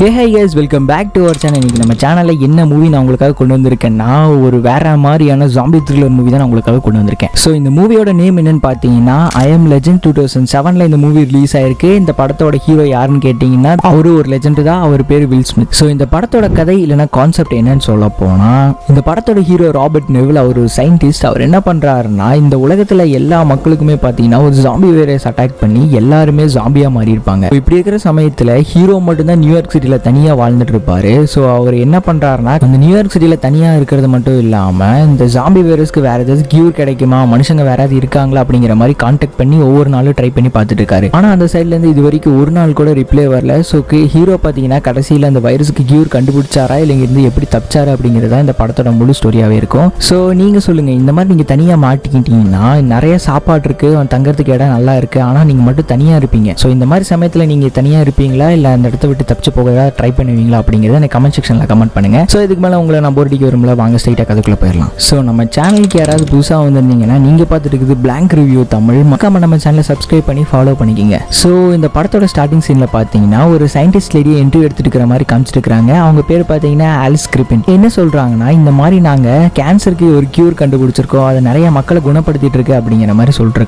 Hey hi guys welcome back to our channel இன்னைக்கு நம்ம சேனலில் என்ன மூவி நான் உங்களுக்காக கொண்டு வந்திருக்கேன்னா ஒரு வேற மாதிரியான ஜாம்பி த்ரில்லர் மூவி தான் நான் உங்களுக்காக கொண்டு வந்திருக்கேன். ஸோ இந்த மூவியோட நேம் என்னன்னு பார்த்தீங்கன்னா I am legend two thousand செவனில் இந்த மூவி ரிலீஸ் ஆயிருக்கு. இந்த படத்தோட ஹீரோ யாருன்னு கேட்டிங்கன்னா அவரு ஒரு லெஜெண்ட் தான் அவர் பேர் வில் ஸ்மித் ஸோ இந்த படத்தோட கதை இல்லைன்னா கான்செப்ட் என்னன்னு சொல்ல போனால் இந்த படத்தோட ஹீரோ ராபர்ட் நெவில் அவர் ஒரு சயின்டிஸ்ட் அவர் என்ன பண்ணுறாருன்னா இந்த உலகத்தில் எல்லா மக்களுக்குமே பார்த்தீங்கன்னா ஒரு ஜாம்பி வைரஸ் அட்டாக் பண்ணி எல்லாருமே ஜாம்பியாக மாறி இருப்பாங்க இப்படி இருக்கிற சமயத்தில் ஹீரோ மட்டும்தான் நியூயார்க் சிட்டி சிட்டியில் தனியாக வாழ்ந்துட்டு இருப்பாரு ஸோ அவர் என்ன பண்ணுறாருனா அந்த நியூயார்க் சிட்டியில் தனியாக இருக்கிறது மட்டும் இல்லாமல் இந்த ஜாம்பி வைரஸ்க்கு வேற ஏதாவது கியூர் கிடைக்குமா? மனுஷங்க வேற ஏதாவது இருக்காங்களா? அப்படிங்கிற மாதிரி கான்டாக்ட் பண்ணி ஒவ்வொரு நாளும் ட்ரை பண்ணி பார்த்துட்டு இருக்காரு ஆனால் அந்த சைட்லேருந்து இது வரைக்கும் ஒரு நாள் கூட ரிப்ளை வரல. ஸோ ஹீரோ பார்த்தீங்கன்னா கடைசியில் அந்த வைரஸ்க்கு கியூர் கண்டுபிடிச்சாரா? இல்லை இருந்து எப்படி தப்பிச்சாரா? அப்படிங்கிறது தான் இந்த படத்தோட முழு ஸ்டோரியாகவே இருக்கும். ஸோ நீங்கள் சொல்லுங்கள் இந்த மாதிரி நீங்கள் தனியாக மாட்டிக்கிட்டீங்கன்னா நிறைய சாப்பாடு இருக்குது அவன் தங்கறதுக்கு இடம் நல்லா இருக்குது ஆனால் நீங்கள் மட்டும் தனியாக இருப்பீங்க. ஸோ இந்த மாதிரி சமயத்தில் நீங்கள் தனியாக இருப்பீங்களா? இல்லை அந்த இடத்த விட்டு தப்பிச்சு ஏதாவது ட்ரை பண்ணுவீங்களா அப்படிங்கிறத எனக்கு கமெண்ட் செக்ஷனில் கமெண்ட் பண்ணுங்கள் ஸோ இதுக்கு மேலே உங்களை நான் போர்டிக்கு வரும்ல வாங்க ஸ்ட்ரைட்டாக கதைக்குள்ளே போயிடலாம். ஸோ நம்ம சேனலுக்கு யாராவது புதுசாக வந்திருந்தீங்கன்னா நீங்கள் பார்த்துட்டு இருக்குது பிளாங்க் ரிவ்யூ தமிழ். மக்காம நம்ம சேனலை சப்ஸ்கிரைப் பண்ணி ஃபாலோ பண்ணிக்கிங்க. ஸோ இந்த படத்தோட ஸ்டார்டிங் சீனில் பார்த்தீங்கன்னா ஒரு சயின்டிஸ்ட் லேடியை இன்டர்வியூ எடுத்துட்டு மாதிரி காமிச்சிருக்காங்க இருக்காங்க அவங்க பேர் பார்த்தீங்கன்னா ஆலிஸ் கிரிப்பின் என்ன சொல்கிறாங்கன்னா இந்த மாதிரி நாங்கள் கேன்சருக்கு ஒரு கியூர் கண்டுபிடிச்சிருக்கோம். அதை நிறைய மக்களை குணப்படுத்திட்டு இருக்கு அப்படிங்கிற மாதிரி சொல்லிட்டு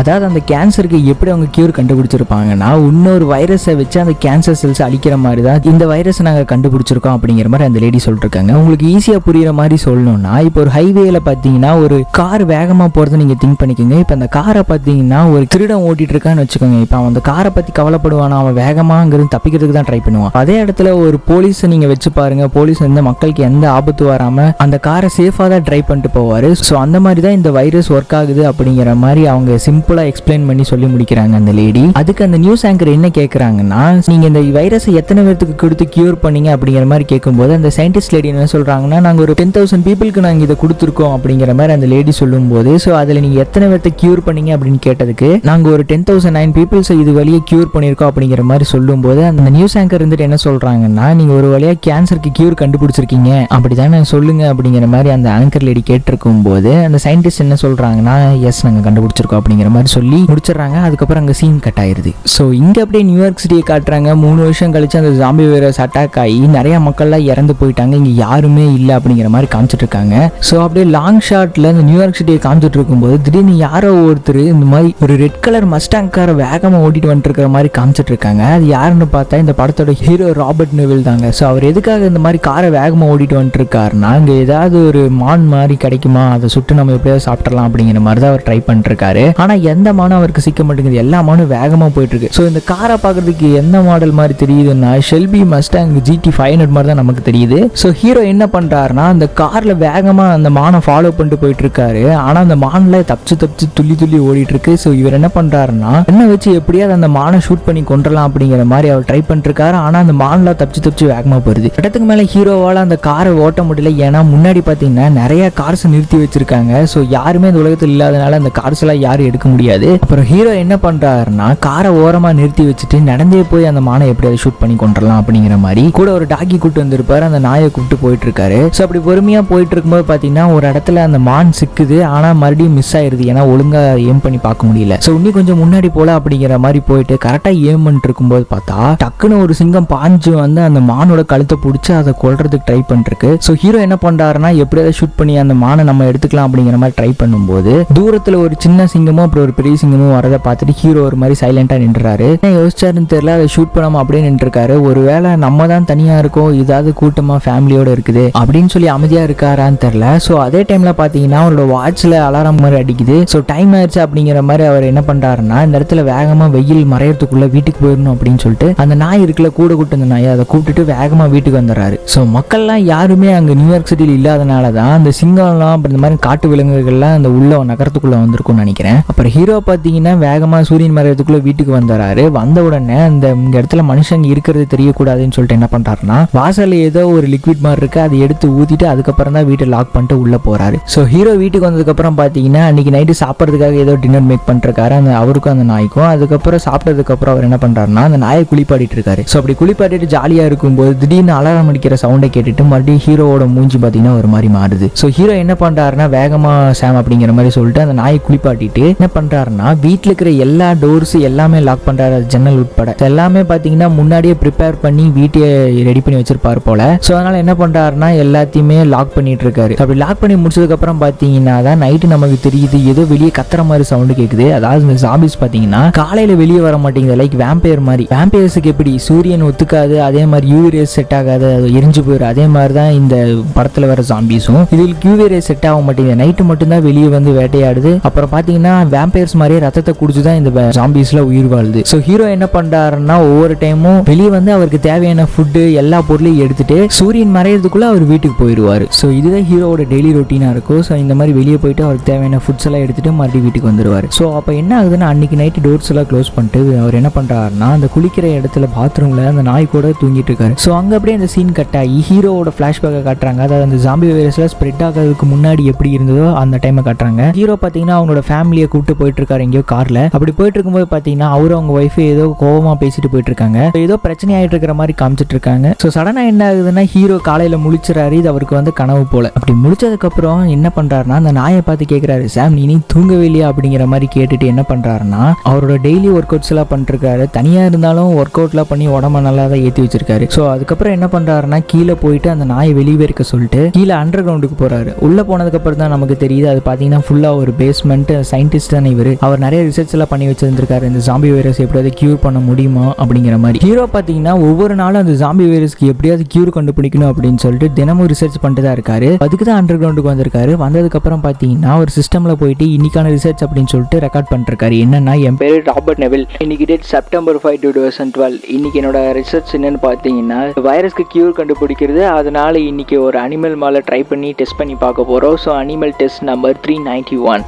அதாவது அந்த கேன்சருக்கு எப்படி அவங்க கியூர் கண்டுபிடிச்சிருப்பாங்கன்னா இன்னொரு வைரஸை வச்சு அந்த கேன்சர் செல்ஸ் அழிக்கிற மாதிரி தான் இந்த வைரஸ் நாங்கள் கண்டுபிடிச்சிருக்கோம் அப்படிங்கிற மாதிரி அந்த லேடி சொல்லிருக்காங்க. உங்களுக்கு ஈஸியாக புரியுற மாதிரி சொல்லணும்னா இப்போ ஒரு ஹைவேல பார்த்தீங்கன்னா ஒரு கார் வேகமாக போகிறத நீங்கள் திங்க் பண்ணிக்கோங்க. இப்போ அந்த காரை பார்த்தீங்கன்னா ஒரு திருடம் ஓட்டிட்டு இருக்கான்னு வச்சுக்கோங்க. இப்போ அவன் அந்த காரை பற்றி கவலைப்படுவானா? அவன் வேகமாங்கிறது தப்பிக்கிறதுக்கு தான் ட்ரை பண்ணுவான். அதே இடத்துல ஒரு போலீஸை நீங்கள் வச்சு பாருங்க. போலீஸ் வந்து மக்களுக்கு எந்த ஆபத்து வராமல் அந்த காரை சேஃபாக தான் ட்ரை பண்ணிட்டு போவார். ஸோ அந்த மாதிரி தான் இந்த வைரஸ் ஒர்க் ஆகுது அப்படிங்கிற மாதிரி அவங்க சிம்பிளாக எக்ஸ்பிளைன் பண்ணி சொல்லி முடிக்கிறாங்க அந்த லேடி அதுக்கு அந்த நியூஸ் ஆங்கர் என்ன கேட்குறாங்கன்னா நீங்கள் இந்த வைரஸை எத்தனை பேர்த்துக்கு கொடுத்து கியூர் பண்ணீங்க அப்படிங்கிற மாதிரி கேட்கும்போது அந்த சயின்டிஸ்ட் லேடி என்ன சொல்கிறாங்கன்னா நாங்கள் ஒரு டென் தௌசண்ட் பீப்புளுக்கு நாங்கள் இதை கொடுத்துருக்கோம் அப்படிங்கிற மாதிரி அந்த லேடி சொல்லும்போது ஸோ அதில் நீங்கள் எத்தனை பேர்த்த கியூர் பண்ணீங்க? அப்படின்னு கேட்டதுக்கு நாங்கள் ஒரு டென் தௌசண்ட் நைன் பீப்புள்ஸை இது வழியே கியூர் பண்ணியிருக்கோம் அப்படிங்கிற மாதிரி சொல்லும்போது அந்த நியூஸ் ஆங்கர் இருந்துட்டு என்ன சொல்கிறாங்கன்னா நீங்கள் ஒரு வழியாக கேன்சருக்கு கியூர் கண்டுபிடிச்சிருக்கீங்க. அப்படி தானே சொல்லுங்க அப்படிங்கிற மாதிரி அந்த ஆங்கர் லேடி கேட்டிருக்கும் போது அந்த சயின்டிஸ்ட் என்ன சொல்கிறாங்கன்னா எஸ் நாங்கள் கண்டுபிடிச்சிருக்கோம் அப்படிங்கிற மாதிரி சொல்லி முடிச்சிடுறாங்க. அதுக்கப்புறம் அங்கே சீன் கட் ஆயிருது. ஸோ இங்கே அப்படியே நியூயார்க் சிட்டியை காட்டுறாங்க. மூணு வருஷம் கழிச்சு அந்த ஜாம்பி வைரஸ் அட்டாக் ஆகி நிறைய மக்கள்லாம் இறந்து போயிட்டாங்க. இங்கே யாருமே இல்லை அப்படிங்கிற மாதிரி காமிச்சிட்டு இருக்காங்க ஸோ அப்படியே லாங் ஷாட்டில் இந்த நியூயார்க் சிட்டியை காமிச்சிட்டு இருக்கும்போது திடீர்னு யாரோ ஒருத்தர் இந்த மாதிரி ஒரு ரெட் கலர் மஸ்டாங் காரை வேகமாக ஓட்டிட்டு வந்துட்டு இருக்கிற மாதிரி காமிச்சிட்டு இருக்காங்க அது யாருன்னு பார்த்தா இந்த படத்தோட ஹீரோ ராபர்ட் நெவில் தாங்க. ஸோ அவர் எதுக்காக இந்த மாதிரி காரை வேகமாக ஓட்டிட்டு வந்துட்டு இருக்காருன்னா இங்கே ஏதாவது ஒரு மான் மாதிரி கிடைக்குமா? அதை சுட்டு நம்ம எப்படியாவது சாப்பிட்றலாம் அப்படிங்கிற மாதிரி தான் அவர் ட்ரை பண்ணிருக்காரு ஆனால் எந்த மானும் அவருக்கு சிக்க மாட்டேங்குது. எல்லா மானும் வேகமாக போயிட்டு இருக்கு ஸோ இந்த காரை பார்க்கறதுக்கு எந்த மாடல் மாதிரி தெரியுதுன்னா Shelby Mustang GT five hundred மாதிரி தான் நமக்கு தெரியுது. ஸோ ஹீரோ என்ன பண்ணுறாருன்னா அந்த காரில் வேகமாக அந்த மானை ஃபாலோ பண்ணிட்டு போயிட்டு இருக்காரு ஆனால் அந்த மானில் தப்பிச்சு தப்பிச்சு துள்ளி துள்ளி ஓடிட்டு இருக்கு ஸோ இவர் என்ன பண்ணுறாருன்னா என்ன வச்சு எப்படியாவது அந்த மானை ஷூட் பண்ணி கொண்டுடலாம் அப்படிங்கிற மாதிரி அவர் ட்ரை பண்ணிருக்காரு ஆனால் அந்த மானில் தப்பிச்சு தப்பிச்சு வேகமாக போயிருது. இடத்துக்கு மேலே ஹீரோவால் அந்த காரை ஓட்ட முடியல. ஏன்னா முன்னாடி பார்த்தீங்கன்னா நிறைய கார்ஸ் நிறுத்தி வச்சிருக்காங்க. ஸோ யாருமே இந்த உலகத்தில் இல்லாதனால அந்த கார்ஸ் எல்லாம் யாரும் எடுக்க முடியாது. அப்புறம் ஹீரோ என்ன பண்ணுறாருன்னா காரை ஓரமாக நிறுத்தி வச்சுட்டு நடந்தே போய் அந்த மானை எப்படியாவது ஷூட் பண்ணி கொண்டுடலாம் அப்படிங்கிற மாதிரி. கூட ஒரு டாக்கி கூட்டு வந்திருப்பாரு அந்த நாயை கூப்பிட்டு போயிட்டு இருக்காரு ஸோ அப்படி பொறுமையாக போயிட்டு இருக்கும்போது பார்த்தீங்கன்னா ஒரு இடத்துல அந்த மான் சிக்குது ஆனால் மறுபடியும் மிஸ் ஆயிருது. ஏன்னா ஒழுங்காக ஏம் பண்ணி பார்க்க முடியல. ஸோ இன்னும் கொஞ்சம் முன்னாடி போல அப்படிங்கிற மாதிரி போயிட்டு கரெக்டாக ஏம் பண்ணிட்டு இருக்கும்போது பார்த்தா டக்குன்னு ஒரு சிங்கம் பாஞ்சு வந்து அந்த மானோட கழுத்தை பிடிச்சி அதை கொல்றதுக்கு ட்ரை பண்ணிருக்கு. ஸோ ஹீரோ என்ன பண்றாருன்னா எப்படியாவது ஷூட் பண்ணி அந்த மானை நம்ம எடுத்துக்கலாம் அப்படிங்கிற மாதிரி ட்ரை பண்ணும்போது தூரத்தில் ஒரு சின்ன சிங்கமும் அப்புறம் ஒரு பெரிய சிங்கமும் வரதை பார்த்துட்டு ஹீரோ ஒரு மாதிரி சைலண்டாக நின்றுறாரு. என்ன யோசிச்சாருன்னு தெரியல அதை ஷூட் பண்ணாம அப்படியே நின்றுருக்காரு. ஒருவேளை நம்ம தான் தனியாக இருக்கோம் இதாவது கூட்டமாக ஃபேமிலியோட இருக்குது அப்படின்னு சொல்லி அமைதியாக இருக்காரான்னு தெரியல. ஸோ அதே டைமில் பார்த்தீங்கன்னா அவரோட வாட்சில் அலாரம் மாதிரி அடிக்குது. ஸோ டைம் ஆயிடுச்சு அப்படிங்கிற மாதிரி அவர் என்ன பண்ணுறாருன்னா இந்த இடத்துல வேகமாக வெயில் மறையறதுக்குள்ள வீட்டுக்கு போயிடணும் அப்படின்னு சொல்லிட்டு அந்த நாய் இருக்குல்ல கூட கூட்டு அந்த நாயை அதை கூப்பிட்டுட்டு வேகமாக வீட்டுக்கு வந்துடுறாரு. ஸோ மக்கள்லாம் யாருமே அங்கே நியூயார்க் சிட்டியில் இல்லாதனால தான் அந்த சிங்கம்லாம் அப்புறம் இந்த மாதிரி காட்டு விலங்குகள்லாம் அந்த உள்ள நகரத்துக்குள்ள வந்திருக்கும்னு நினைக்கிறேன். அப்புறம் ஹீரோ பார்த்தீங்கன்னா வேகமாக சூரியன் மறையறதுக்குள்ள வீட்டுக்கு வந்துடுறாரு. வந்த உடனே அந்த இந்த இடத்துல மனுஷங்க இருக்கிறது தெரியக்கூடாதுன்னு சொல்லிட்டு என்ன பண்ணுறாருன்னா வாசல்ல ஏதோ ஒரு லிக்விட் மாதிரி இருக்கு அதை எடுத்து ஊற்றிட்டு அதுக்கப்புறம் தான் வீட்டை லாக் பண்ணிட்டு உள்ளே போறாரு. ஸோ ஹீரோ வீட்டுக்கு வந்ததுக்கப்புறம் பார்த்தீங்கன்னா அன்னைக்கு நைட்டு சாப்பிட்றதுக்காக ஏதோ டின்னர் மேக் பண்ணிருக்காரு அந்த அவருக்கும் அந்த நாய்க்கும். அதுக்கப்புறம் சாப்பிட்டதுக்கப்புறம் அவர் என்ன பண்ணுறாருன்னா அந்த நாயை குளிப்பாட்டிட்டு இருக்காரு. ஸோ அப்படி குளிப்பாட்டிட்டு ஜாலியாக இருக்கும்போது திடீர்னு அலாரம் அடிக்கிற சவுண்டை கேட்டுட்டு மறுபடியும் ஹீரோவோட மூஞ்சி பார்த்தீங்கன்னா ஒரு மாதிரி மாறுது. ஸோ ஹீரோ என்ன பண்றாருன்னா வேகமாக சாம் அப்படிங்கிற மாதிரி சொல்லிட்டு அந்த நாயை குளிப்பாட்டிட்டு என்ன பண்றாருன்னா வீட்டில் இருக்கிற எல்லா டோர்ஸ் எல்லாமே லாக் பண்றாரு ஜன்னல் உட்பட. எல்லாமே பார்த்தீங்கன்னா முன்னாடியே ப்ரிப்பேர் ப்ரிப்பேர் பண்ணி வீட்டையே ரெடி பண்ணி வச்சிருப்பாரு போல. ஸோ அதனால என்ன பண்றாருன்னா எல்லாத்தையுமே லாக் பண்ணிட்டு இருக்காரு அப்படி லாக் பண்ணி முடிச்சதுக்கு அப்புறம் பாத்தீங்கன்னா தான் நைட்டு நமக்கு தெரியுது ஏதோ வெளியே கத்துற மாதிரி சவுண்டு கேக்குது. அதாவது இந்த ஜாம்பிஸ் பாத்தீங்கன்னா காலையில வெளியே வர மாட்டேங்குது. லைக் வேம்பையர் மாதிரி. வேம்பையர்ஸுக்கு எப்படி? சூரியன் ஒத்துக்காது அதே மாதிரி யூவி ரேஸ் செட் ஆகாது அது எரிஞ்சு போயிடும் அதே மாதிரி தான் இந்த படத்துல வர ஜாம்பிஸும் இதில் யூவி ரேஸ் செட் ஆக மாட்டேங்குது. நைட்டு மட்டும்தான் வெளியே வந்து வேட்டையாடுது. அப்புறம் பாத்தீங்கன்னா வேம்பையர்ஸ் மாதிரியே ரத்தத்தை குடிச்சு தான் இந்த ஜாம்பிஸ்ல உயிர் வாழுது. ஸோ ஹீரோ என்ன பண்றாருன்னா ஒவ்வொரு டைமும் வெளியே வந்து அவருக்கு தேவையான ஃபுட்டு எல்லா பொருளையும் எடுத்துட்டு சூரியன் மறையிறதுக்குள்ள அவர் வீட்டுக்கு போயிடுவார். ஸோ இதுதான் ஹீரோவோட டெய்லி ரொட்டீனாக இருக்கும். ஸோ இந்த மாதிரி வெளியே போயிட்டு அவருக்கு தேவையான ஃபுட்ஸ் எல்லாம் எடுத்துட்டு மறுபடியும் வீட்டுக்கு வந்துடுவார் ஸோ அப்போ என்ன ஆகுதுன்னா அன்னைக்கு நைட்டு டோர்ஸ் எல்லாம் க்ளோஸ் பண்ணிட்டு அவர் என்ன பண்ணுறாருன்னா அந்த குளிக்கிற இடத்துல பாத்ரூம்ல அந்த நாய் கூட தூங்கிட்டு இருக்காரு. ஸோ அங்கே அப்படியே அந்த சீன் கட் ஆகி ஹீரோவோட ஃபிளாஷ்பேக்கை காட்டுறாங்க. அதாவது அந்த ஜாம்பி வைரஸ்ல ஸ்ப்ரெட் ஆகிறதுக்கு முன்னாடி எப்படி இருந்ததோ அந்த டைமை காட்டுறாங்க. ஹீரோ பார்த்தீங்கன்னா அவங்களோட ஃபேமிலியை கூப்பிட்டு போயிட்டு இருக்காரு எங்கேயோ கார்ல அப்படி போயிட்டு இருக்கும்போது பார்த்தீங்கன்னா அவரும் அவங்க ஒய்ஃப் ஏதோ கோபமாக பேசிட்டு போயிட்டு இருக்காங்க. ஏதோ பிரச்சனையாக ஆகிட்டு இருக்கிற மாதிரி காமிச்சிட்டு இருக்காங்க ஸோ சடனாக என்ன ஆகுதுன்னா ஹீரோ காலையில் முழிச்சுறாரு. இது அவருக்கு வந்து கனவு போல. அப்படி முழிச்சதுக்கப்புறம் என்ன பண்ணுறாருன்னா அந்த நாயை பார்த்து கேட்குறாரு சாம் நீ நீ தூங்கவே இல்லையா? அப்படிங்கிற மாதிரி கேட்டுட்டு என்ன பண்ணுறாருன்னா அவரோட டெய்லி ஒர்க் அவுட்ஸ் எல்லாம் பண்ணிருக்காரு தனியாக இருந்தாலும் ஒர்க் அவுட்லாம் பண்ணி உடம்ப நல்லா தான் ஏற்றி வச்சிருக்காரு. ஸோ அதுக்கப்புறம் என்ன பண்ணுறாருன்னா கீழே போயிட்டு அந்த நாயை வெளியே இருக்க சொல்லிட்டு கீழே அண்டர் கிரவுண்டுக்கு போகிறாரு உள்ளே போனதுக்கப்புறம் தான் நமக்கு தெரியுது அது பார்த்தீங்கன்னா ஃபுல்லாக ஒரு பேஸ்மெண்ட் சயின்டிஸ்ட் தானே இவர். அவர் நிறைய ரிசர்ச் எல்லாம் பண்ணி வச்சிருந்திருக்காரு. இந்த ஜாம்பி வைரஸ் எப்படியாவது கியூர் பண்ண முடியுமா அப்படிங்கிற மாதிரி. ஹீரோ பார்த்தீங்கன்னா ஏன்னா ஒவ்வொரு நாளும் அந்த ஜாம்பி வைரஸ்க்கு எப்படியாவது கியூர் கண்டுபிடிக்கணும் அப்படின்னு சொல்லிட்டு தினமும் ரிசர்ச் பண்ணிட்டு தான் இருக்காரு. அதுக்கு தான் அண்டர் கிரவுண்டுக்கு வந்திருக்காரு. வந்ததுக்கப்புறம் பார்த்தீங்கன்னா ஒரு சிஸ்டமில் போயிட்டு இன்னைக்கான ரிசர்ச் அப்படின்னு சொல்லிட்டு ரெக்கார்ட் பண்ணிருக்காரு என்னன்னா என் பேர் ராபர்ட் நெவில். இன்னைக்கு date September five two thousand twelve இன்னைக்கு என்னோட ரிசர்ச் என்னன்னு பார்த்தீங்கன்னா வைரஸ்க்கு கியூர் கண்டுபிடிக்கிறது அதனால இன்னைக்கு ஒரு அனிமல் மேலே ட்ரை பண்ணி டெஸ்ட் பண்ணி பார்க்க போகிறோம் so animal test number three ninety one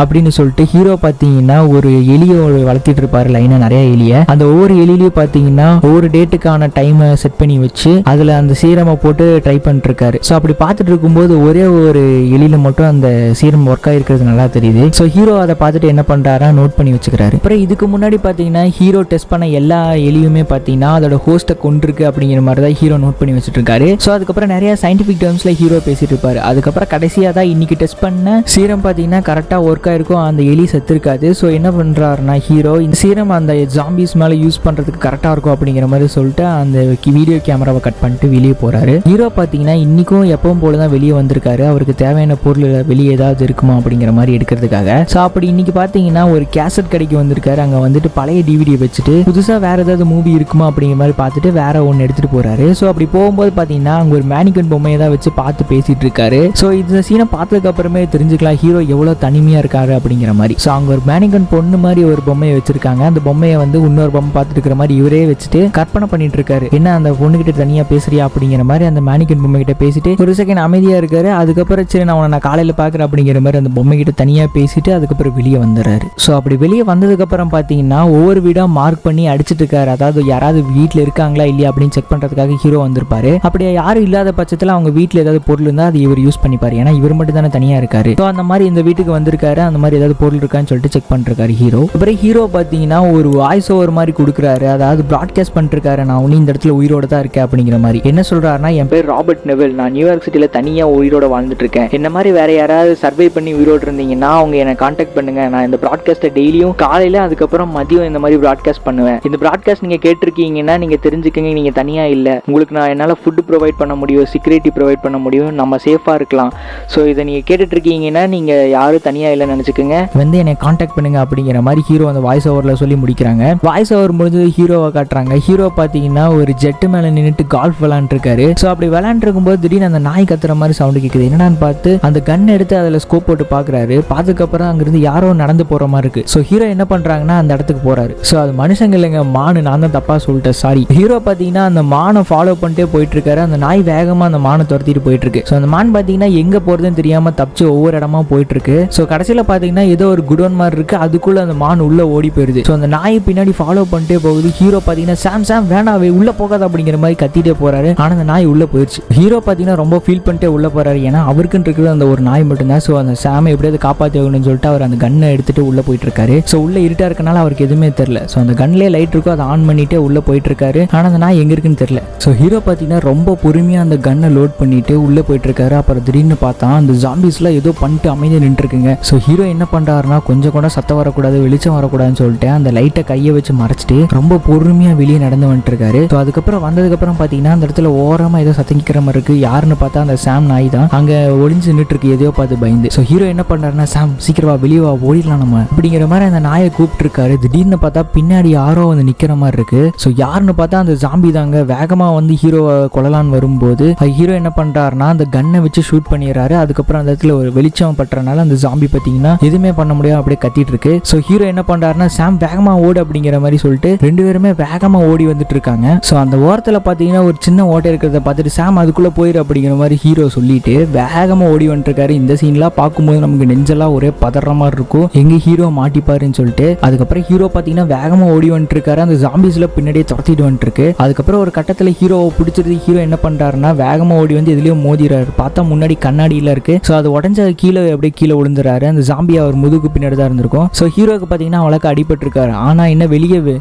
அப்படின்னு சொல்லிட்டு ஹீரோ பார்த்தீங்கன்னா ஒரு எலியை வளர்த்திட்டு இருப்பாரு லைனாக நிறைய எலியை. அந்த ஒவ்வொரு எலிலையும் பார்த்தீங்கன்னா ஒவ்வொரு டேட்டுக்கான டைமை செட் பண்ணி வச்சு அதில் அந்த சீரமை போட்டு ட்ரை பண்ணிட்டு இருக்காரு ஸோ அப்படி பார்த்துட்டு இருக்கும்போது ஒரே ஒரு எலியில மட்டும் அந்த சீரம் ஒர்க் ஆகிருக்கிறது நல்லா தெரியுது. ஸோ ஹீரோ அதை பார்த்துட்டு என்ன பண்ணுறாரா நோட் பண்ணி வச்சுக்கிறாரு. அப்புறம் இதுக்கு முன்னாடி பார்த்தீங்கன்னா ஹீரோ டெஸ்ட் பண்ண எல்லா எலியுமே பார்த்தீங்கன்னா அதோட ஹோஸ்ட்டை கொண்டிருக்கு அப்படிங்கிற மாதிரி தான் ஹீரோ நோட் பண்ணி வச்சுட்டு இருக்காரு ஸோ அதுக்கப்புறம் நிறைய சயின்டிஃபிக் டேர்ம்ஸில் ஹீரோ பேசிட்டு இருப்பாரு. அதுக்கப்புறம் கடைசியாக தான் இன்னைக்கு டெஸ்ட் பண்ண சீரம் பார்த்தீங்கன்னா கரெக்டாக ஒர்க் ஆயிருக்கும் அந்த எலி செத்துருக்காது. ஸோ என்ன பண்ணுறாருனா ஹீரோ இந்த சீரம் அந்த ஜாம்பிஸ் மேலே யூஸ் பண்ணுறதுக்கு கரெக்டாக இருக்கும் அப்படிங்கிற மாதிரி சொல்லிட்டு அந்த வீடியோ கேமராவை கட் பண்ணிட்டு வெளியே போகிறாரு ஹீரோ பார்த்தீங்கன்னா இன்றைக்கும் எப்பவும் போல தான் வெளியே வந்திருக்காரு. அவருக்கு தேவையான பொருள் வெளியே ஏதாவது இருக்குமா அப்படிங்கிற மாதிரி எடுக்கிறதுக்காக. ஸோ அப்படி இன்னைக்கு பார்த்தீங்கன்னா ஒரு கேசட் கடைக்கு வந்திருக்காரு. அங்கே வந்துட்டு பழைய டிவிடியை வச்சுட்டு புதுசாக வேற ஏதாவது மூவி இருக்குமா அப்படிங்கிற மாதிரி பார்த்துட்டு வேற ஒன்று எடுத்துகிட்டு போகிறாரு ஸோ அப்படி போகும்போது பார்த்தீங்கன்னா அங்கே ஒரு மேனிகன் பொம்மையை தான் வச்சு பார்த்து பேசிட்டு இருக்காரு. ஸோ இந்த சீனை பார்த்ததுக்கு அப்புறமே தெரிஞ்சுக்கலாம் ஹீரோ எவ்வளோ தனிமையாக இருக்காரு அப்படிங்கிற மாதிரி. ஸோ அவங்க ஒரு மேனிகன் பொண்ணு மாதிரி ஒரு பொம்மையை வச்சிருக்காங்க. அந்த பொம்மையை வந்து இன்னொரு பொம்மை பார்த்துட்டு இருக்கிற மாதிரி இவரே வச்சுட்டு கற்பனை பண்ணிட்டு இருக்காரு என்ன அந்த பொண்ணுகிட்ட தனியாக பேசுறியா அப்படிங்கிற மாதிரி அந்த மேனிகன் பொம்மை கிட்ட பேசிட்டு ஒரு செகண்ட் அமைதியாக இருக்காரு. அதுக்கப்புறம் சரி நான் உன நான் காலையில் பார்க்குறேன் அப்படிங்கிற மாதிரி அந்த பொம்மை கிட்ட தனியாக பேசிட்டு அதுக்கப்புறம் வெளியே வந்துடுறாரு. ஸோ அப்படி வெளியே வந்ததுக்கப்புறம் பார்த்தீங்கன்னா ஒவ்வொரு வீடாக மார்க் பண்ணி அடிச்சிட்டு இருக்காரு அதாவது யாராவது வீட்டில் இருக்காங்களா இல்லையா அப்படின்னு செக் பண்ணுறதுக்காக ஹீரோ வந்திருப்பாரு. அப்படி யாரும் இல்லாத பட்சத்தில் அவங்க வீட்டில் ஏதாவது பொருள் இருந்தால் அது இவர் யூஸ் பண்ணிப்பாரு. ஏன்னா இவர் மட்டும் தானே தனியாக இருக்காரு. ஸோ அந்த மாதிரி இந்த வீட்டுக்கு வந்திருக்காரு. அந்த மாதிரி ஏதாவது பொருள் இருக்கான்னு சொல்லிட்டு செக் பண்ணிருக்காரு ஹீரோ அப்புறம் ஹீரோ பார்த்தீங்கன்னா ஒரு வாய்ஸ் ஓவர் மாதிரி கொடுக்குறாரு. அதாவது ப்ராட்காஸ்ட் பண்ணிருக்காரு. நான் உனி இந்த இடத்துல உயிரோட தான் இருக்கேன் அப்படிங்கிற மாதிரி. என்ன சொல்றாருன்னா என் பேர் ராபர்ட் நெவல். நான் நியூயார்க் சிட்டியில் தனியாக உயிரோட வாழ்ந்துட்டு இருக்கேன். என்ன மாதிரி வேற யாராவது சர்வே பண்ணி உயிரோடு இருந்தீங்கன்னா அவங்க என்னை காண்டாக்ட் பண்ணுங்க. நான் இந்த ப்ராட்காஸ்ட்டை டெய்லியும் காலையில அதுக்கப்புறம் மதியம் இந்த மாதிரி ப்ராட்காஸ்ட் பண்ணுவேன். இந்த ப்ராட்காஸ்ட் நீங்க கேட்டிருக்கீங்கன்னா நீங்க தெரிஞ்சுக்கங்க. நீங்க தனியாக இல்லை. உங்களுக்கு நான் என்னால் ஃபுட் ப்ரொவைட் பண்ண முடியும் செக்யூரிட்டி ப்ரொவைட் பண்ண முடியும். நம்ம சேஃபாக இருக்கலாம். ஸோ இதை நீங்கள் கேட்டுட்ருக்கீங்கன்னா இருக்கீங்கன்னா யாரும் யாரும் இல்லை இல்லைன்னு நினைச்சுக்கோங்க. வந்து என்னை காண்டாக்ட் பண்ணுங்க அப்படிங்கிற மாதிரி ஹீரோ அந்த வாய்ஸ் ஓவர்ல சொல்லி முடிக்கிறாங்க. வாய்ஸ் ஓவர் முடிஞ்சது ஹீரோவை காட்டுறாங்க. ஹீரோ பாத்தீங்கன்னா ஒரு ஜெட்டு மேல நின்னுட்டு கால்ஃப் விளாண்டுருக்காரு ஸோ அப்படி விளாண்டுருக்கும் போது திடீர்னு அந்த நாய் கத்துற மாதிரி சவுண்டு கேட்குது என்னடான்னு பார்த்து அந்த கன் எடுத்து அதில் ஸ்கோப் போட்டு பார்க்குறாரு பார்த்ததுக்கப்புறம் அங்கிருந்து யாரோ நடந்து போற மாதிரி இருக்கு. ஸோ ஹீரோ என்ன பண்றாங்கன்னா அந்த இடத்துக்கு போறாரு. ஸோ அது மனுஷங்க இல்லைங்க மானு. நான் தான் தப்பா சொல்லிட்டேன். சாரி ஹீரோ பார்த்தீங்கன்னா அந்த மானை ஃபாலோ பண்ணிட்டே போயிட்டு இருக்காரு அந்த நாய் வேகமா அந்த மானை துரத்திட்டு போயிட்டு இருக்கு ஸோ அந்த மான் பார்த்தீங்கன்னா எங்க போறதுன்னு தெரியாம தப்பிச்சு ஒவ்வொரு இடமா போயிட்டு இருக்கு ஸோ கடைசியில் பார்த்தீங்கன்னா ஏதோ ஒரு குடோன் மாதிரி இருக்கு. அதுக்குள்ள அந்த மான் உள்ள ஓடி போயிருது. ஸோ அந்த நாய் பின்னாடி ஃபாலோ பண்ணிட்டே போகுது. ஹீரோ பார்த்தீங்கன்னா சாம் சாம் வேணாவே உள்ள போகாத அப்படிங்கிற மாதிரி கத்திட்டே போறாரு. ஆனா அந்த நாய் உள்ள போயிருச்சு. ஹீரோ பார்த்தீங்கன்னா ரொம்ப ஃபீல் பண்ணிட்டே உள்ள போறாரு. ஏன்னா அவருக்குன்னு இருக்கிறது அந்த ஒரு நாய் மட்டும்தான். ஸோ அந்த சாமை எப்படியாவது காப்பாற்றி ஆகணும்னு சொல்லிட்டு அவர் அந்த கன்னை எடுத்துட்டு உள்ள போயிட்டு இருக்காரு ஸோ உள்ள இருட்டா இருக்கனால அவருக்கு எதுவுமே தெரியல. ஸோ அந்த கன்லேயே லைட் இருக்கோ அதை ஆன் பண்ணிட்டே உள்ள போயிட்டு இருக்காரு ஆனா அந்த நாய் எங்க இருக்குன்னு தெரியல. ஸோ ஹீரோ பார்த்தீங்கன்னா ரொம்ப பொறுமையா அந்த கன்னை லோட் பண்ணிட்டு உள்ள போயிட்டு இருக்காரு அப்புறம் திடீர்னு பார்த்தா அந்த ஜாம்பிஸ்லாம் ஏதோ பண்ணிட்டு அமைதியாக நின்றுருக்குங்க ஸோ ஹீரோ என்ன பண்ணுறாருனா கொஞ்சம் கூட சத்தம் வரக்கூடாது வெளிச்சம் வரக்கூடாதுன்னு சொல்லிட்டு அந்த லைட்டை கையை வச்சு மறைச்சிட்டு ரொம்ப பொறுமையாக வெளியே நடந்து வந்துட்டு இருக்காரு ஸோ அதுக்கப்புறம் வந்ததுக்கப்புறம் பார்த்தீங்கன்னா அந்த இடத்துல ஓரமாக ஏதோ சத்தம் மாதிரி இருக்கு. யாருன்னு பார்த்தா அந்த சாம் நாய் தான். அங்கே ஒளிஞ்சு நின்றுட்டு இருக்கு எதையோ பார்த்து பயந்து. ஸோ ஹீரோ என்ன பண்ணுறாருன்னா சாம் சீக்கிரமாக வெளியே வா ஓடிடலாம் நம்ம. அப்படிங்கிற மாதிரி அந்த நாயை கூப்பிட்டுருக்காரு. திடீர்னு பார்த்தா பின்னாடி யாரோ வந்து நிற்கிற மாதிரி இருக்கு. ஸோ யாருன்னு பார்த்தா அந்த ஜாம்பி தாங்க. வேகமாக வந்து ஹீரோவை கொல்லலான்னு வரும்போது ஹீரோ என்ன பண்ணுறாருன்னா அந்த கன்னை வச்சு ஷூட் பண்ணிடுறாரு. அதுக்கப்புறம் அந்த இடத்துல ஒரு வெளிச்சம் பட்டுறனால அந்த ஜாம்பி பார்த்தீங்கன்னா எதுவுமே பண்ண முடியாது அப்படியே கத்திட்டு இருக்கு ஸோ ஹீரோ என்ன பண்ணுறாருன்னா சாம் வேகமா ஓடு அப்படிங்கிற மாதிரி சொல்லிட்டு ரெண்டு பேருமே வேகமா ஓடி வந்துட்டு இருக்காங்க ஸோ அந்த ஓரத்தில் பார்த்தீங்கன்னா ஒரு சின்ன ஓட்டை இருக்கிறத பார்த்துட்டு சாம் அதுக்குள்ளே போயிரு அப்படிங்கிற மாதிரி ஹீரோ சொல்லிட்டு வேகமாக ஓடி வந்துட்டுருக்காரு. இந்த சீன்லாம் பார்க்கும்போது நமக்கு நெஞ்செல்லாம் ஒரே பதற மாதிரி இருக்கும். எங்க ஹீரோ மாட்டிப்பாருன்னு சொல்லிட்டு அதுக்கப்புறம் ஹீரோ பார்த்தீங்கன்னா வேகமாக ஓடி வந்துட்டு இருக்காரு அந்த ஜாம்பிஸ்ல பின்னாடியே துரத்திட்டு வந்துட்டுருக்கு. அதுக்கப்புறம் ஒரு கட்டத்தில் ஹீரோவை பிடிச்சிருது ஹீரோ என்ன பண்றாருன்னா வேகமாக ஓடி வந்து எதுலேயும் மோதிறாரு. பார்த்தா முன்னாடி கண்ணாடியில் இருக்கு. ஸோ அது உடஞ்ச கீழே அப்படியே கீழே விழுந்துறாரு. அந்த ஜாம்பி அவர் முதுகு பின்னாடி தான் இருந்திருக்கும். ஸோ ஹீரோக்கு பார்த்தீங்கன்னா அவளுக்கு அடிபட்டிருக்காரு. ஆனால் என்ன வெளியே வெ-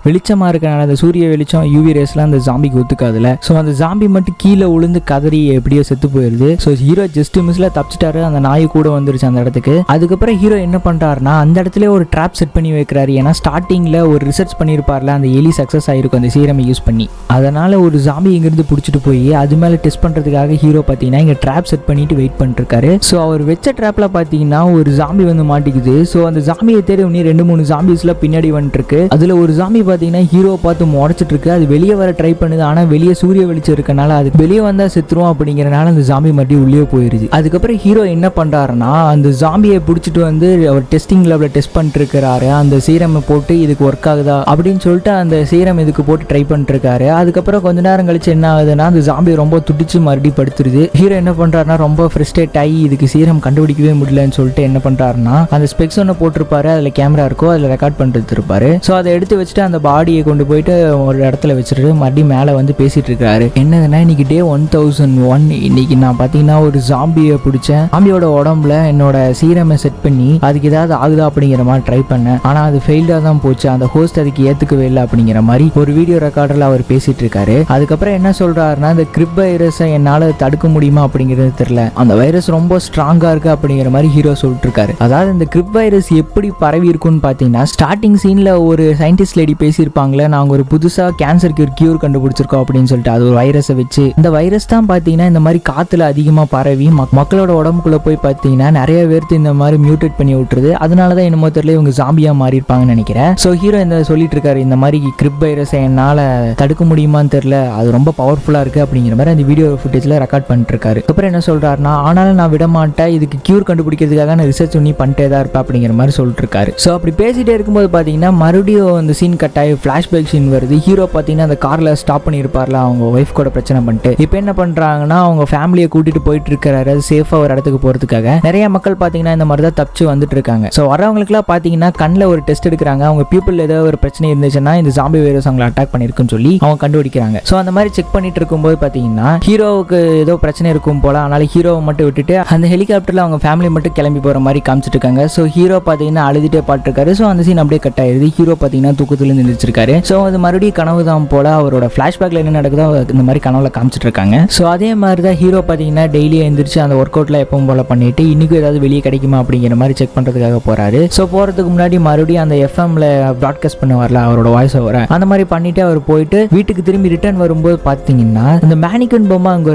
இருக்கனால அந்த சூரிய வெளிச்சம் யூவி ரேஸ்லாம் அந்த ஜாம்பிக்கு ஒத்துக்காதுல ஸோ அந்த ஜாம்பி மட்டும் கீழே விழுந்து கதறி எப்படியோ செத்து போயிருது. ஸோ ஹீரோ ஜஸ்ட் மிஸ்ல தப்பிச்சிட்டாரு. அந்த நாய் கூட வந்துருச்சு அந்த இடத்துக்கு. அதுக்கப்புறம் ஹீரோ என்ன பண்றாருன்னா அந்த இடத்துல ஒரு ட்ராப் செட் பண்ணி வைக்கிறாரு. ஏன்னா ஸ்டார்டிங்ல ஒரு ரிசர்ச் பண்ணியிருப்பார்ல அந்த எலி சக்ஸஸ் ஆயிருக்கும் அந்த சீரமை யூஸ் பண்ணி. அதனால ஒரு ஜாம்பி இங்கிருந்து பிடிச்சிட்டு போய் அது மேல டெஸ்ட் பண்றதுக்காக ஹீரோ பார்த்தீங்கன்னா இங்க ட்ராப் செட் பண்ணிட்டு வெயிட் பண்ணிருக்காரு ஸோ அவர் வச்ச ட்ராப்ல பார்த்தீங்கன்னா ஒரு ஜாம்பி வந்து மாட்டிக்குது. ஸோ அந்த ஜாம்பியை தேடி உடனே ரெண்டு மூணு ஜாம்பிஸ்ல பின்னாடி வந்துட்டுருக்கு. அதில் ஒரு ஜாம்பி பார்த்தீங்கன்னா ஹீரோ பார்த்து முடச்சிட்டு இருக்கு அது வெளியே வர ட்ரை பண்ணுது. ஆனால் வெளியே சூரிய வெளிச்சம் இருக்கனால அது வெளியே வந்தால் செத்துருவோம் அப்படிங்கிறனால அந்த ஜாம்பி மறுபடியும் உள்ளே போயிருது. அதுக்கப்புறம் ஹீரோ என்ன பண்றாருன்னா அந்த ஜாம்பியை பிடிச்சிட்டு வந்து அவர் டெஸ்டிங் லேபில் டெஸ்ட் பண்ணிட்டு இருக்கிறாரு அந்த சீரம் போட்டு இதுக்கு ஒர்க் ஆகுதா அப்படின்னு சொல்லிட்டு அந்த சீரம் இதுக்கு போட்டு ட்ரை பண்ணிட்டு இருக்காரு அதுக்கப்புறம் கொஞ்ச நேரம் கழிச்சு என்ன ஆகுதுன்னா அந்த ஜாம்பி ரொம்ப துடிச்சு மறுபடியும் படுத்துருது. ஹீரோ என்ன பண்ணுறாருன்னா ரொம்ப ஃப்ரெஸ்டேட் ஆகி இதுக்கு சீரம் கண்டுபிடிக்கவே முடியலன்னு சொல்லிட்டு என்ன பண்ணுறாரு பண்றாருன்னா அந்த ஸ்பெக்ஸ் ஒன்று போட்டிருப்பாரு அதில் கேமரா இருக்கோ அதில் ரெக்கார்ட் பண்ணிட்டு இருப்பாரு. ஸோ அதை எடுத்து வச்சுட்டு அந்த பாடியை கொண்டு போயிட்டு ஒரு இடத்துல வச்சுட்டு மறுபடியும் மேலே வந்து பேசிட்டு இருக்காரு. என்னதுன்னா இன்னைக்கு டே ஒன் தௌசண்ட் ஒன் இன்னைக்கு நான் பார்த்தீங்கன்னா ஒரு ஜாம்பியை பிடிச்சேன். ஜாம்பியோட உடம்புல என்னோட சீரமை செட் பண்ணி அதுக்கு ஏதாவது ஆகுதா அப்படிங்கிற மாதிரி ட்ரை பண்ணேன். ஆனால் அது ஃபெயில்டாக தான் போச்சு. அந்த ஹோஸ்ட் அதுக்கு ஏற்றுக்கவே இல்லை அப்படிங்கிற மாதிரி ஒரு வீடியோ ரெக்கார்டில் அவர் பேசிட்டு இருக்காரு. அதுக்கப்புறம் என்ன சொல்றாருன்னா இந்த கிரிப் வைரஸை என்னால் தடுக்க முடியுமா அப்படிங்கிறது தெரியல. அந்த வைரஸ் ரொம்ப ஸ்ட்ராங்காக இருக்கு அப்படிங்கிற மாதிரி ஹீரோ சொல்லிட்டு இருக்காரு. அதாவது இந்த கிரிப் வைரஸ் எப்படி பரவி இருக்குன்னு பார்த்தீங்கன்னா ஸ்டார்டிங் சீனில் ஒரு சயின்டிஸ்ட் லேடி பேசியிருப்பாங்களே நாங்கள் ஒரு புதுசாக கேன்சருக்கு ஒரு கியூர் கண்டுபிடிச்சிருக்கோம் அப்படின்னு சொல்லிட்டு அது ஒரு வைரஸை வச்சு. இந்த வைரஸ் தான் பார்த்தீங்கன்னா இந்த மாதிரி காற்றுல அதிகமாக பரவி மக்- மக்களோட உடம்புக்குள்ளே போய் பார்த்தீங்கன்னா நிறைய பேர்த்து இந்த மாதிரி மியூட்டேட் பண்ணி விட்டுருது. அதனால தான் என்னமோ தெரியல இவங்க ஜாம்பியாக மாறி இருப்பாங்கன்னு நினைக்கிறேன். ஸோ ஹீரோ இந்த சொல்லிட்டு இருக்காரு இந்த மாதிரி கிரிப் வைரஸை என்னால் தடுக்க முடியுமான்னு தெரியல அது ரொம்ப பவர்ஃபுல்லாக இருக்குது அப்படிங்கிற மாதிரி அந்த வீடியோ ஃபுட்டேஜில் ரெக்கார்ட் பண்ணிட்டு இருக்காரு. அப்புறம் என்ன சொல்கிறாருன்னா ஆனாலும் நான் விட மாட்டேன் இதுக்கு கியூர் கண்டுபிடிக்கிறதுக்காக நான் ரிசர்ச் பண்ணி பண்ணிட்டே தான் இருப்பா அப்படிங்கிற மாதிரி சொல்லிட்டுருக்காரு. ஸோ அப்படி பேசிகிட்டே இருக்கும்போது பார்த்தீங்கன்னா மறுபடியும் அந்த சீன் கட் ஆகி ஃப்ளாஷ்பேக் சீன் வருது. ஹீரோ பார்த்தீங்கன்னா அந்த காரில் ஸ்டாப் பண்ணியிருப்பார்ல அவங்க ஒய்ஃப் கூட பிரச்சனை பண்ணிட்டு. இப்போ என்ன பண்ணுறாங்கன்னா அவங்க ஃபேமிலியை கூட்டிட்டு போயிட்டு இருக்கிறாரு அது சேஃபாக ஒரு இடத்துக்கு போகிறதுக்காக நிறைய மக்கள் பார்த்தீங்கன்னா இந்த மாதிரி தான் தப்பிச்சு வந்துட்டு இருக்காங்க ஸோ வரவங்களுக்குலாம் பார்த்தீங்கன்னா கண்ணில் ஒரு டெஸ்ட் எடுக்கிறாங்க. அவங்க பீப்புள் ஏதோ ஒரு பிரச்சனை இருந்துச்சுன்னா இந்த ஜாம்பி வைரஸ் அவங்களை அட்டாக் பண்ணியிருக்குன்னு சொல்லி அவங்க கண்டுபிடிக்கிறாங்க. ஸோ அந்த மாதிரி செக் பண்ணிட்டு இருக்கும்போது பார்த்தீங்கன்னா ஹீரோவுக்கு ஏதோ பிரச்சனை இருக்கும் போல. அதனால ஹீரோவை மட்டும் விட்டுட்டு அந்த ஹெலிகாப்டரில் அவங்க ஃபேமிலி மட்டும் கிளம்பி போகிற மாதிரி காமிச்சு இருக்காங்க ஸோ ஹீரோ பார்த்தீங்கன்னா அழுதுட்டே பாட்டிருக்காரு. ஸோ அந்த சீன் அப்படியே கட் ஆயிருது. ஹீரோ பார்த்தீங்கன்னா தூக்கத்துலேருந்து நினைச்சிருக்காரு ஸோ அது மறுபடியும் கனவு தான் போல அவரோட ஃப்ளாஷ்பேக்கில் என்ன நடக்குதோ இந்த மாதிரி கனவுல காமிச்சிட்டு இருக்காங்க ஸோ அதே மாதிரி தான் ஹீரோ பார்த்தீங்கன்னா டெய்லி எழுந்திரிச்சு அந்த ஒர்க் அவுட்ல எப்பவும் போல பண்ணிட்டு இன்னைக்கும் ஏதாவது வெளியே கிடைக்குமா அப்படிங்கிற மாதிரி செக் பண்ணுறதுக்காக போறாரு. ஸோ போகிறதுக்கு முன்னாடி மறுபடியும் அந்த எஃப்எம்ல ப்ராட்காஸ்ட் பண்ண வரல அவரோட வாய்ஸ் ஓவர அந்த மாதிரி பண்ணிட்டு அவர் போயிட்டு வீட்டுக்கு திரும்பி ரிட்டர்ன் வரும்போது பார்த்தீங்கன்னா அந்த மேனிகன் பொம்மை அங்கே